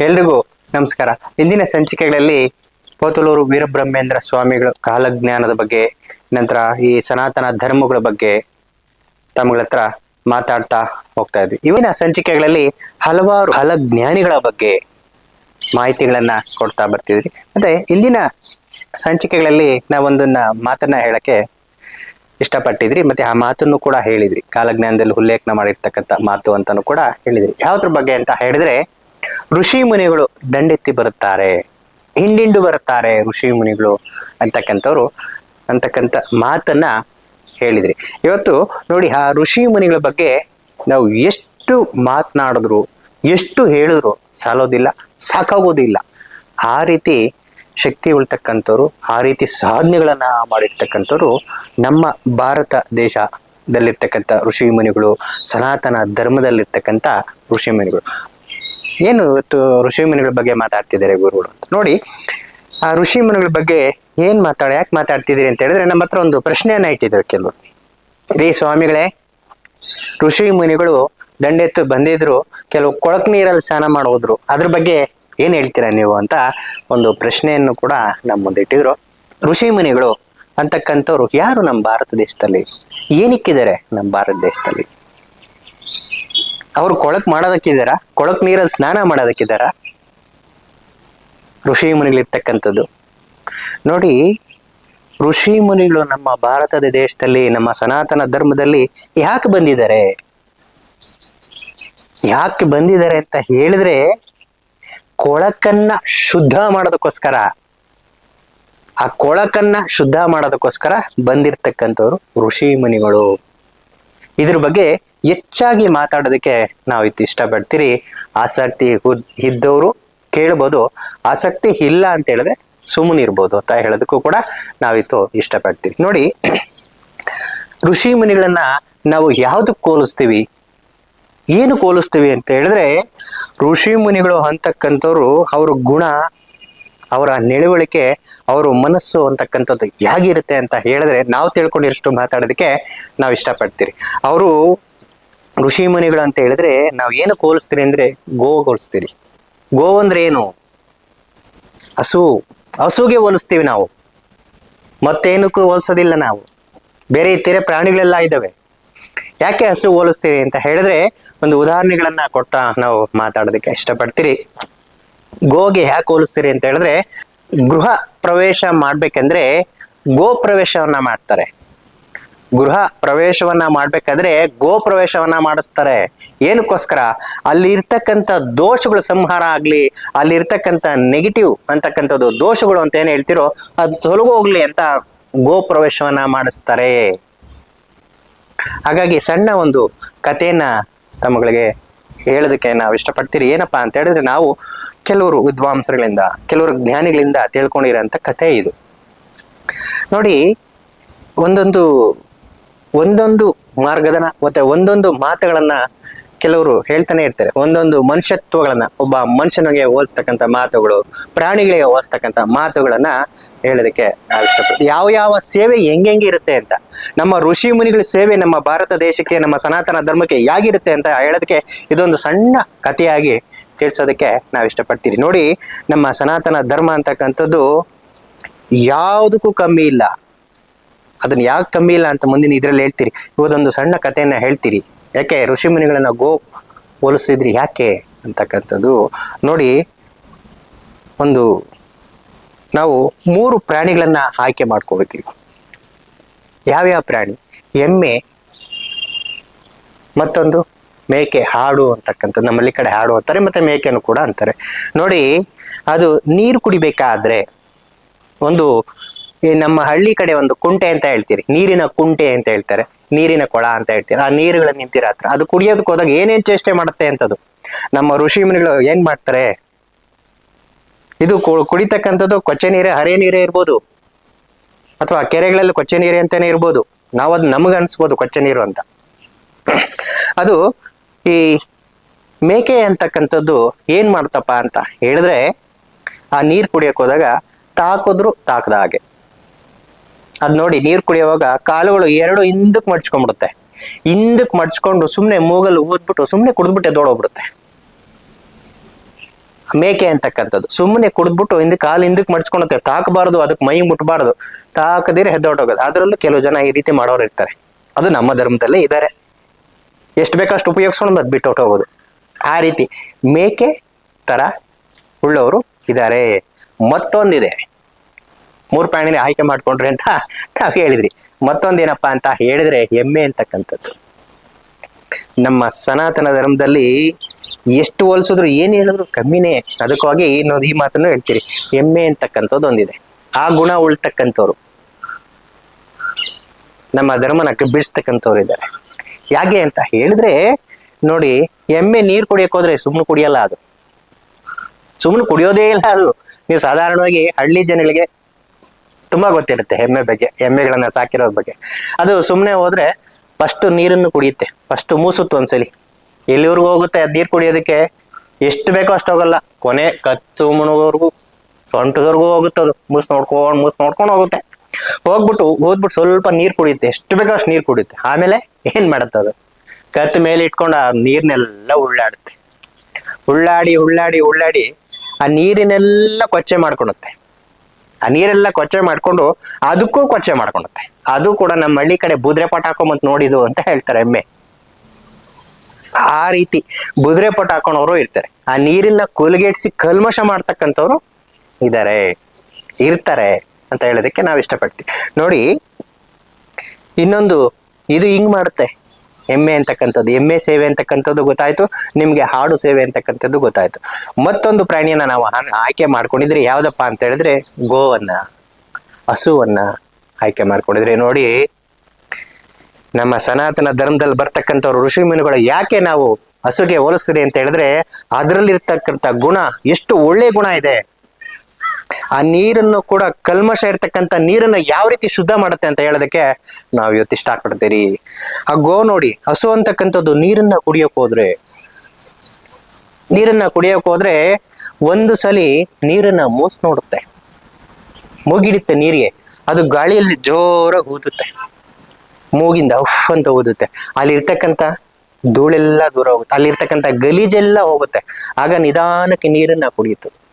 ಎಲ್ರಿಗೂ ನಮಸ್ಕಾರ. ಇಂದಿನ ಸಂಚಿಕೆಗಳಲ್ಲಿ ಪೋತಲೂರು ವೀರಬ್ರಹ್ಮೇಂದ್ರ ಸ್ವಾಮಿಗಳು ಕಾಲಜ್ಞಾನದ ಬಗ್ಗೆ, ನಂತರ ಈ ಸನಾತನ ಧರ್ಮಗಳ ಬಗ್ಗೆ ತಮ್ಮಗಳ ಹತ್ರ ಮಾತಾಡ್ತಾ ಹೋಗ್ತಾ ಇದ್ವಿ. ಇವಿನ ಸಂಚಿಕೆಗಳಲ್ಲಿ ಹಲವಾರು ಕಾಲಜ್ಞಾನಿಗಳ ಬಗ್ಗೆ ಮಾಹಿತಿಗಳನ್ನ ಕೊಡ್ತಾ ಬರ್ತಿದ್ರಿ ಮತ್ತೆ ಇಂದಿನ ಸಂಚಿಕೆಗಳಲ್ಲಿ ನಾವೊಂದನ್ನ ಮಾತನ್ನ ಹೇಳಕ್ಕೆ ಇಷ್ಟಪಟ್ಟಿದ್ರಿ. ಮತ್ತೆ ಆ ಮಾತನ್ನು ಕೂಡ ಹೇಳಿದ್ರಿ. ಕಾಲಜ್ಞಾನದಲ್ಲಿ ಉಲ್ಲೇಖನ ಮಾಡಿರ್ತಕ್ಕಂಥ ಮಾತು ಅಂತಾನು ಕೂಡ ಹೇಳಿದ್ರಿ. ಯಾವ್ದ್ರ ಬಗ್ಗೆ ಅಂತ ಹೇಳಿದ್ರೆ ಋಷಿ ಮುನಿಗಳು ದಂಡೆತ್ತಿ ಬರುತ್ತಾರೆ. ಹಿಂಡಿಂಡು ಬರುತ್ತಾರೆ ಋಷಿ ಮುನಿಗಳು ಅಂತಕ್ಕಂಥವ್ರು. ಅಂತಕ್ಕಂಥ ಮಾತನ್ನ ಹೇಳಿದ್ರಿ. ಇವತ್ತು ನೋಡಿ ಆ ಋಷಿ ಮುನಿಗಳ ಬಗ್ಗೆ ನಾವು ಎಷ್ಟು ಮಾತನಾಡಿದ್ರು, ಎಷ್ಟು ಹೇಳಿದ್ರು ಸಾಲೋದಿಲ್ಲ, ಸಾಕಾಗೋದಿಲ್ಲ. ಆ ರೀತಿ ಶಕ್ತಿ ಉಳ್ತಕ್ಕಂಥವ್ರು, ಆ ರೀತಿ ಸಾಧನೆಗಳನ್ನ ಮಾಡಿರ್ತಕ್ಕಂಥವ್ರು ನಮ್ಮ ಭಾರತ ದೇಶದಲ್ಲಿರ್ತಕ್ಕಂಥ ಋಷಿ ಮುನಿಗಳು ಸನಾತನ ಧರ್ಮದಲ್ಲಿರ್ತಕ್ಕಂಥ ಋಷಿ ಮುನಿಗಳು ಏನು ಇವತ್ತು ಋಷಿ ಮುನಿಗಳ ಬಗ್ಗೆ ಮಾತಾಡ್ತಿದ್ದಾರೆ ಗುರುಗಳು ನೋಡಿ, ಆ ಋಷಿ ಮುನಿಗಳ ಬಗ್ಗೆ ಏನ್ ಮಾತಾಡ, ಯಾಕೆ ಮಾತಾಡ್ತಿದ್ದೀರಿ ಅಂತ ಹೇಳಿದ್ರೆ ನಮ್ಮ ಹತ್ರ ಒಂದು ಪ್ರಶ್ನೆಯನ್ನ ಇಟ್ಟಿದ್ರು ಕೆಲವರು. ರೀ ಸ್ವಾಮಿಗಳೇ, ಋಷಿ ಮುನಿಗಳು ದಂಡೆತ್ತು ಬಂದಿದ್ರು, ಕೆಲವು ಕೊಳಕ್ ನೀರಲ್ಲಿ ಸ್ನಾನ ಮಾಡೋದ್ರು. ಅದ್ರ ಬಗ್ಗೆ ಏನ್ ಹೇಳ್ತೀರಾ ನೀವು ಅಂತ ಒಂದು ಪ್ರಶ್ನೆಯನ್ನು ಕೂಡ ನಮ್ಮ ಮುಂದೆ ಇಟ್ಟಿದ್ರು. ಋಷಿ ಮುನಿಗಳು ಅಂತಕ್ಕಂಥವ್ರು ಯಾರು ನಮ್ಮ ಭಾರತ ದೇಶದಲ್ಲಿ? ಏನಿಕ್ಕಿದ್ದಾರೆ ನಮ್ಮ ಭಾರತ ದೇಶದಲ್ಲಿ? ಅವ್ರು ಕೊಳಕ್ ಮಾಡೋದಕ್ಕಿದಾರ ಕೊಳಕ್ ನೀರಲ್ಲಿ ಸ್ನಾನ ಮಾಡೋದಕ್ಕಿದಾರ ಋಷಿ ಮುನಿಗಳಿರ್ತಕ್ಕಂಥದ್ದು. ನೋಡಿ, ಋಷಿ ಮುನಿಗಳು ನಮ್ಮ ಭಾರತದ ದೇಶದಲ್ಲಿ, ನಮ್ಮ ಸನಾತನ ಧರ್ಮದಲ್ಲಿ ಯಾಕೆ ಬಂದಿದ್ದಾರೆ? ಯಾಕೆ ಬಂದಿದ್ದಾರೆ ಅಂತ ಹೇಳಿದ್ರೆ, ಕೊಳಕನ್ನ ಶುದ್ಧ ಮಾಡೋದಕ್ಕೋಸ್ಕರ, ಆ ಕೊಳಕನ್ನ ಶುದ್ಧ ಮಾಡೋದಕ್ಕೋಸ್ಕರ ಬಂದಿರ್ತಕ್ಕಂಥವ್ರು ಋಷಿ ಮುನಿಗಳು. ಇದ್ರ ಬಗ್ಗೆ ಹೆಚ್ಚಾಗಿ ಮಾತಾಡೋದಕ್ಕೆ ನಾವು ಇದು ಇಷ್ಟಪಡ್ತೀರಿ. ಆಸಕ್ತಿ ಇದ್ದವರು ಕೇಳ್ಬೋದು, ಆಸಕ್ತಿ ಇಲ್ಲ ಅಂತ ಹೇಳಿದ್ರೆ ಸುಮ್ಮನೆ ಇರ್ಬೋದು ಅಂತ ಹೇಳೋದಕ್ಕೂ ಕೂಡ ನಾವಿತ್ತು ಇಷ್ಟಪಡ್ತೀವಿ. ನೋಡಿ, ಋಷಿ ಮುನಿಗಳನ್ನ ನಾವು ಯಾವ್ದಕ್ಕೆ ಹೋಲಿಸ್ತೀವಿ ಏನು ಹೋಲಿಸ್ತೀವಿ ಅಂತ ಹೇಳಿದ್ರೆ, ಋಷಿ ಮುನಿಗಳು ಅಂತಕ್ಕಂಥವ್ರು ಅವ್ರ ಗುಣ ಅವರ ನಡವಳಿಕೆ ಅವರ ಮನಸ್ಸು ಅಂತಕ್ಕಂಥದ್ದು ಹೇಗಿರುತ್ತೆ ಅಂತ ಹೇಳಿದ್ರೆ ನಾವು ತಿಳ್ಕೊಂಡಿರಷ್ಟು ಮಾತಾಡೋದಕ್ಕೆ ನಾವು ಇಷ್ಟಪಡ್ತೀರಿ. ಅವರು ಋಷಿ ಮುನಿಗಳು ಅಂತ ಹೇಳಿದ್ರೆ ನಾವು ಏನು ಹೋಲಿಸ್ತೀರಿ ಅಂದ್ರೆ ಗೋ ಹೋಲಿಸ್ತೀರಿ ಗೋ ಅಂದ್ರೆ ಏನು? ಹಸು. ಹಸುಗೆ ಹೋಲಿಸ್ತೀವಿ ನಾವು. ಮತ್ತೇನಕ್ಕೂ ಹೋಲಿಸೋದಿಲ್ಲ ನಾವು. ಬೇರೆ ಇತರೆ ಪ್ರಾಣಿಗಳೆಲ್ಲ ಇದ್ದಾವೆ. ಯಾಕೆ ಹಸು ಹೋಲಿಸ್ತೀರಿ ಅಂತ ಹೇಳಿದ್ರೆ ಒಂದು ಉದಾಹರಣೆಗಳನ್ನ ಕೊಡ್ತಾ ನಾವು ಮಾತಾಡೋದಕ್ಕೆ ಇಷ್ಟಪಡ್ತೀರಿ. ಗೋಗೆ ಯಾಕೆ ಹೋಲಿಸ್ತೀರಿ ಅಂತ ಹೇಳಿದ್ರೆ, ಗೃಹ ಪ್ರವೇಶ ಮಾಡ್ಬೇಕಂದ್ರೆ ಗೋ ಪ್ರವೇಶವನ್ನ ಮಾಡ್ತಾರೆ. ಗೃಹ ಪ್ರವೇಶವನ್ನ ಮಾಡ್ಬೇಕಾದ್ರೆ ಗೋ ಪ್ರವೇಶವನ್ನ ಮಾಡಿಸ್ತಾರೆ. ಏನಕ್ಕೋಸ್ಕರ? ಅಲ್ಲಿ ಇರ್ತಕ್ಕಂಥ ದೋಷಗಳು ಸಂಹಾರ ಆಗ್ಲಿ ಅಲ್ಲಿ ಇರ್ತಕ್ಕಂಥ ನೆಗೆಟಿವ್ ಅಂತಕ್ಕಂಥದ್ದು ದೋಷಗಳು ಅಂತ ಏನ್ ಹೇಳ್ತಿರೋ ಅದು ತೊಲಗೋಗ್ಲಿ ಅಂತ ಗೋ ಪ್ರವೇಶವನ್ನ ಮಾಡಿಸ್ತಾರೆ. ಹಾಗಾಗಿ ಸಣ್ಣ ಒಂದು ಕಥೆಯನ್ನ ತಮ್ಮಗಳಿಗೆ ಹೇಳೋದಕ್ಕೆ ನಾವು ಇಷ್ಟಪಡ್ತೀರಿ. ಏನಪ್ಪಾ ಅಂತ ಹೇಳಿದ್ರೆ ನಾವು ಕೆಲವರು ವಿದ್ವಾಂಸರುಗಳಿಂದ, ಕೆಲವರು ಜ್ಞಾನಿಗಳಿಂದ ತಿಳ್ಕೊಂಡಿರೋಂಥ ಕಥೆ ಇದು. ನೋಡಿ, ಒಂದೊಂದು ಒಂದೊಂದು ಮಾರ್ಗದನ, ಮತ್ತೆ ಒಂದೊಂದು ಮಾತುಗಳನ್ನ ಕೆಲವರು ಹೇಳ್ತಾನೆ ಇರ್ತಾರೆ. ಒಂದೊಂದು ಮನುಷ್ಯತ್ವಗಳನ್ನ, ಒಬ್ಬ ಮನುಷ್ಯನಿಗೆ ಹೋಲಿಸ್ತಕ್ಕಂಥ ಮಾತುಗಳು, ಪ್ರಾಣಿಗಳಿಗೆ ಹೋಲಿಸ್ತಕ್ಕಂಥ ಮಾತುಗಳನ್ನ ಹೇಳೋದಕ್ಕೆ ಯಾವ ಯಾವ ಸೇವೆ ಹೆಂಗೆಂಗೆ ಇರುತ್ತೆ ಅಂತ, ನಮ್ಮ ಋಷಿ ಮುನಿಗಳ ಸೇವೆ ನಮ್ಮ ಭಾರತ ದೇಶಕ್ಕೆ, ನಮ್ಮ ಸನಾತನ ಧರ್ಮಕ್ಕೆ ಹೇಗಿರುತ್ತೆ ಅಂತ ಹೇಳೋದಕ್ಕೆ ಇದೊಂದು ಸಣ್ಣ ಕಥೆಯಾಗಿ ತಿಳಿಸೋದಕ್ಕೆ ನಾವು ಇಷ್ಟಪಡ್ತೀರಿ. ನೋಡಿ, ನಮ್ಮ ಸನಾತನ ಧರ್ಮ ಅಂತಕ್ಕಂಥದ್ದು ಯಾವುದಕ್ಕೂ ಕಮ್ಮಿ ಇಲ್ಲ. ಅದನ್ನ ಯಾಕೆ ಕಮ್ಮಿ ಇಲ್ಲ ಅಂತ ಮುಂದಿನ ಇದರಲ್ಲಿ ಹೇಳ್ತೀರಿ. ಇವತ್ತೊಂದು ಸಣ್ಣ ಕಥೆಯನ್ನ ಹೇಳ್ತೀರಿ. ಯಾಕೆ ಋಷಿ ಮುನಿಗಳನ್ನ ಗೋ ಹೋಲಿಸಿದ್ರಿ ಯಾಕೆ ಅಂತಕ್ಕಂಥದ್ದು ನೋಡಿ ಒಂದು ನಾವು ಮೂರು ಪ್ರಾಣಿಗಳನ್ನ ಆಯ್ಕೆ ಮಾಡ್ಕೋಬೇಕ್ರಿ ಯಾವ್ಯಾವ ಪ್ರಾಣಿ? ಎಮ್ಮೆ, ಮತ್ತೊಂದು ಮೇಕೆ, ಹಾಡು ಅಂತಕ್ಕಂಥದ್ದು. ನಮ್ಮಲ್ಲಿ ಕಡೆ ಹಾಡು ಅಂತಾರೆ, ಮತ್ತೆ ಮೇಕೆನು ಕೂಡ ಅಂತಾರೆ. ನೋಡಿ, ಅದು ನೀರು ಕುಡಿಬೇಕಾದ್ರೆ ಒಂದು ಈ ನಮ್ಮ ಹಳ್ಳಿ ಕಡೆ ಒಂದು ಕುಂಟೆ ಅಂತ ಹೇಳ್ತೀರಿ. ನೀರಿನ ಕುಂಟೆ ಅಂತ ಹೇಳ್ತಾರೆ. ನೀರಿನ ಕೊಳ ಅಂತ ಹೇಳ್ತೀರಿ. ಆ ನೀರುಗಳ ನಿಂತಿರ ಹತ್ರ. ಅದು ಕುಡಿಯೋದಕ್ಕೆ ಹೋದಾಗ ಏನೇನ್ ಚೇಷ್ಟೆ ಮಾಡುತ್ತೆ ಅಂತದು. ನಮ್ಮ ಋಷಿ ಮುನಿಗಳು ಏನ್ ಮಾಡ್ತಾರೆ? ಇದು ಕುಡಿತಕ್ಕಂಥದ್ದು ಕೊಚ್ಚೆ ನೀರೇ, ಹರೇ ನೀರೇ ಇರ್ಬೋದು. ಅಥವಾ ಕೆರೆಗಳಲ್ಲಿ ಕೊಚ್ಚೆ ನೀರೇ ಅಂತಾನೆ ಇರ್ಬೋದು. ಅದು ನಮಗ ಅನ್ಸ್ಬೋದು ಕೊಚ್ಚೆ ನೀರು ಅಂತ. ಅದು ಈ ಮೇಕೆ ಅಂತಕ್ಕಂಥದ್ದು ಏನ್ ಮಾಡ್ತಪ್ಪ ಅಂತ ಹೇಳಿದ್ರೆ ಆ ನೀರ್ ಕುಡಿಯಕ್ ಹೋದಾಗ ತಾಕಿದ್ರು ತಾಕದ ಹಾಗೆ. ಅದ್ ನೋಡಿ ನೀರ್ ಕುಡಿಯುವಾಗ ಕಾಲುಗಳು ಎರಡು ಹಿಂದಕ್ ಮಡ್ಚ್ಕೊಂಡ್ಬಿಡುತ್ತೆ. ಹಿಂದಕ್ ಮಡ್ಚ್ಕೊಂಡು ಸುಮ್ನೆ ಮೂಗಲ್ ಊದ್ಬಿಟ್ಟು ಸುಮ್ನೆ ಕುಡಿದ್ಬಿಟ್ಟು ದೋಡೋಗ್ಬಿಡುತ್ತೆ ಮೇಕೆ ಅಂತಕ್ಕಂಥದ್ದು. ಸುಮ್ಮನೆ ಕುಡಿದ್ಬಿಟ್ಟು ಹಿಂದಕ್ಕೆ ಕಾಲು ಹಿಂದಕ್ಕೆ ಮಡ್ಚ್ಕೊಳುತ್ತೆ ತಾಕಬಾರದು ಅದಕ್ಕೆ ಮೈ ಮುಟ್ಬಾರ್ದು. ತಾಕದಿರ ಹೆದ್ದೋಟೋಗೋದು ಅದರಲ್ಲೂ ಕೆಲವು ಜನ ಈ ರೀತಿ ಮಾಡೋರು ಇರ್ತಾರೆ. ಅದು ನಮ್ಮ ಧರ್ಮದಲ್ಲೇ ಇದ್ದಾರೆ ಎಷ್ಟು ಬೇಕಷ್ಟು ಉಪಯೋಗಿಸ್ಕೊಂಡು ಅದು ಬಿಟ್ಟು ಹೋಗೋದು. ಆ ರೀತಿ ಮೇಕೆ ತರ ಉಳ್ಳವರು ಇದ್ದಾರೆ ಮತ್ತೊಂದಿದೆ. ಮೂರು ಪ್ರಾಣಿನೇ ಆಯ್ಕೆ ಮಾಡ್ಕೊಂಡ್ರಿ ಅಂತ ನಾವು ಹೇಳಿದ್ರಿ. ಮತ್ತೊಂದೇನಪ್ಪ ಅಂತ ಹೇಳಿದ್ರೆ ಹೆಮ್ಮೆ ಅಂತಕ್ಕಂಥದ್ದು. ನಮ್ಮ ಸನಾತನ ಧರ್ಮದಲ್ಲಿ ಎಷ್ಟು ಹೋಲಿಸಿದ್ರು ಏನ್ ಹೇಳಿದ್ರು ಕಮ್ಮಿನೇ. ಅದಕ್ಕಾಗಿ ಇನ್ನೊಂದು ಈ ಮಾತನ್ನು ಹೇಳ್ತೀರಿ. ಹೆಮ್ಮೆ ಅಂತಕ್ಕಂಥದ್ದು ಒಂದಿದೆ. ಆ ಗುಣ ಉಳ್ತಕ್ಕಂಥವ್ರು. ನಮ್ಮ ಧರ್ಮನ ಬಿಡಿಸ್ತಕ್ಕಂಥವ್ರು ಇದ್ದಾರೆ. ಯಾಕೆ ಅಂತ ಹೇಳಿದ್ರೆ, ನೋಡಿ ಎಮ್ಮೆ ನೀರ್ ಕುಡಿಯಕ್ ಹೋದ್ರೆ ಸುಮ್ಮನೆ ಕುಡಿಯಲ್ಲ ಅದು. ಸುಮ್ಮನೆ ಕುಡಿಯೋದೇ ಇಲ್ಲ ಅದು. ನೀವು ಸಾಧಾರಣವಾಗಿ ಹಳ್ಳಿ ಜನಗಳಿಗೆ ತುಂಬಾ ಗೊತ್ತಿರುತ್ತೆ ಎಮ್ಮೆ ಬಗ್ಗೆ, ಎಮ್ಮೆಗಳನ್ನ ಸಾಕಿರೋದ್ರ ಬಗ್ಗೆ. ಅದು ಸುಮ್ಮನೆ ಹೋದ್ರೆ ಫಸ್ಟ್ ನೀರನ್ನು ಕುಡಿಯುತ್ತೆ ಫಸ್ಟ್ ಮೂಸುತ್ತೆ ಒಂದ್ಸಲಿ. ಎಲ್ಲಿವರೆಗೂ ಹೋಗುತ್ತೆ ಅದ್ ನೀರ್ ಕುಡಿಯೋದಕ್ಕೆ? ಎಷ್ಟು ಬೇಕೋ ಅಷ್ಟು ಹೋಗಲ್ಲ. ಕೊನೆ ಕತ್ತು ಮುಣಗೋರ್ಗು ಸೊಂಟದವರೆಗೂ ಹೋಗುತ್ತೆ ಅದು. ಮೂಸ್ ನೋಡ್ಕೊಂಡ್, ಮೂಸ್ ನೋಡ್ಕೊಂಡು ಹೋಗುತ್ತೆ. ಹೋಗ್ಬಿಟ್ಟು, ಹೋದ್ಬಿಟ್ಟು ಸ್ವಲ್ಪ ನೀರ್ ಕುಡಿಯುತ್ತೆ. ಎಷ್ಟು ಬೇಕೋ ಅಷ್ಟು ನೀರ್ ಕುಡಿಯುತ್ತೆ. ಆಮೇಲೆ ಏನ್ ಮಾಡುತ್ತೆ ಅದು? ಕತ್ತು ಮೇಲೆ ಇಟ್ಕೊಂಡು ಆ ನೀರ್ನೆಲ್ಲ ಉಳ್ಳಾಡುತ್ತೆ. ಉಳ್ಳಾಡಿ ಉಳ್ಳಾಡಿ ಉಳ್ಳಾಡಿ ಆ ನೀರಿನೆಲ್ಲ ಕೊಚ್ಚೆ ಮಾಡ್ಕೊಳುತ್ತೆ. ಆ ನೀರೆಲ್ಲ ಕೊಚ್ಚೆ ಮಾಡ್ಕೊಂಡು ಅದಕ್ಕೂ ಕೊಚ್ಚೆ ಮಾಡ್ಕೊಂಡುತ್ತೆ ಅದು ಕೂಡ ನಮ್ಮ ಹಳ್ಳಿ ಕಡೆ ಬುದ್ರೆ ಪಟ ಹಾಕೊಂಬಂತ ಅಂತ ಹೇಳ್ತಾರೆ ಎಮ್ಮೆ. ಆ ರೀತಿ ಬುದ್ರೆ ಪಟ ಹಾಕೊಂಡವರು ಇರ್ತಾರೆ. ಆ ನೀರಿನ ಕೊಲ್ಗೇಟ್ಸಿ ಕಲ್ಮಶ ಮಾಡ್ತಕ್ಕಂಥವ್ರು ಇದ್ದಾರೆ ಇರ್ತಾರೆ ಅಂತ ಹೇಳೋದಕ್ಕೆ ನಾವು ಇಷ್ಟಪಡ್ತೀವಿ. ನೋಡಿ, ಇನ್ನೊಂದು, ಇದು ಹಿಂಗ್ ಮಾಡುತ್ತೆ. ಎಮ್ಮೆ ಅಂತಕ್ಕಂಥದ್ದು ಎಮ್ಮೆ ಸೇವೆ ಅಂತಕ್ಕಂಥದ್ದು ಗೊತ್ತಾಯ್ತು, ನಿಮ್ಗೆ ಹಾಡು ಸೇವೆ ಅಂತಕ್ಕಂಥದ್ದು ಗೊತ್ತಾಯ್ತು. ಮತ್ತೊಂದು ಪ್ರಾಣಿಯನ್ನ ನಾವು ಆಯ್ಕೆ ಮಾಡ್ಕೊಂಡಿದ್ರೆ ಯಾವ್ದಪ್ಪ ಅಂತ ಹೇಳಿದ್ರೆ ಗೋವನ್ನ, ಹಸುವನ್ನ ಆಯ್ಕೆ ಮಾಡ್ಕೊಂಡಿದ್ರೆ. ನೋಡಿ, ನಮ್ಮ ಸನಾತನ ಧರ್ಮದಲ್ಲಿ ಬರ್ತಕ್ಕಂಥವ್ರು ಋಷಿ ಮೀನುಗಳು ಯಾಕೆ ನಾವು ಹಸುಗೆ ಹೋಲಿಸ್ತೀರಿ ಅಂತ ಹೇಳಿದ್ರೆ, ಅದರಲ್ಲಿರ್ತಕ್ಕಂಥ ಗುಣ ಎಷ್ಟು ಒಳ್ಳೆ ಗುಣ ಇದೆ. ಆ ನೀರನ್ನು ಕೂಡ ಕಲ್ಮಶ ಇರ್ತಕ್ಕಂಥ ನೀರನ್ನ ಯಾವ ರೀತಿ ಶುದ್ಧ ಮಾಡುತ್ತೆ ಅಂತ ಹೇಳೋದಕ್ಕೆ ನಾವು ಇವತ್ತು ಇಷ್ಟ ಆ ಗೋ ನೋಡಿ, ಹಸು ಅಂತಕ್ಕಂಥದ್ದು ನೀರನ್ನ ಕುಡಿಯೋಕ್ ಹೋದ್ರೆ, ನೀರನ್ನ ಕುಡಿಯೋಕ್ ಹೋದ್ರೆ ಒಂದು ಸಲಿ ನೀರನ್ನ ಮೂಸ್ ನೋಡುತ್ತೆ. ಮೂಗಿಡುತ್ತೆ ನೀರಿಗೆ. ಅದು ಗಾಳಿಯಲ್ಲಿ ಜೋರಾಗಿ ಊದುತ್ತೆ. ಮೂಗಿಂದ ಉಫ್ ಅಂತ ಊದುತ್ತೆ. ಅಲ್ಲಿರ್ತಕ್ಕಂಥ ಧೂಳೆಲ್ಲ ದೂರ ಹೋಗುತ್ತೆ. ಅಲ್ಲಿರ್ತಕ್ಕಂಥ ಗಲೀಜೆಲ್ಲ ಹೋಗುತ್ತೆ. ಆಗ ನಿಧಾನಕ್ಕೆ ನೀರನ್ನ ಕುಡಿಯುತ್ತೆ.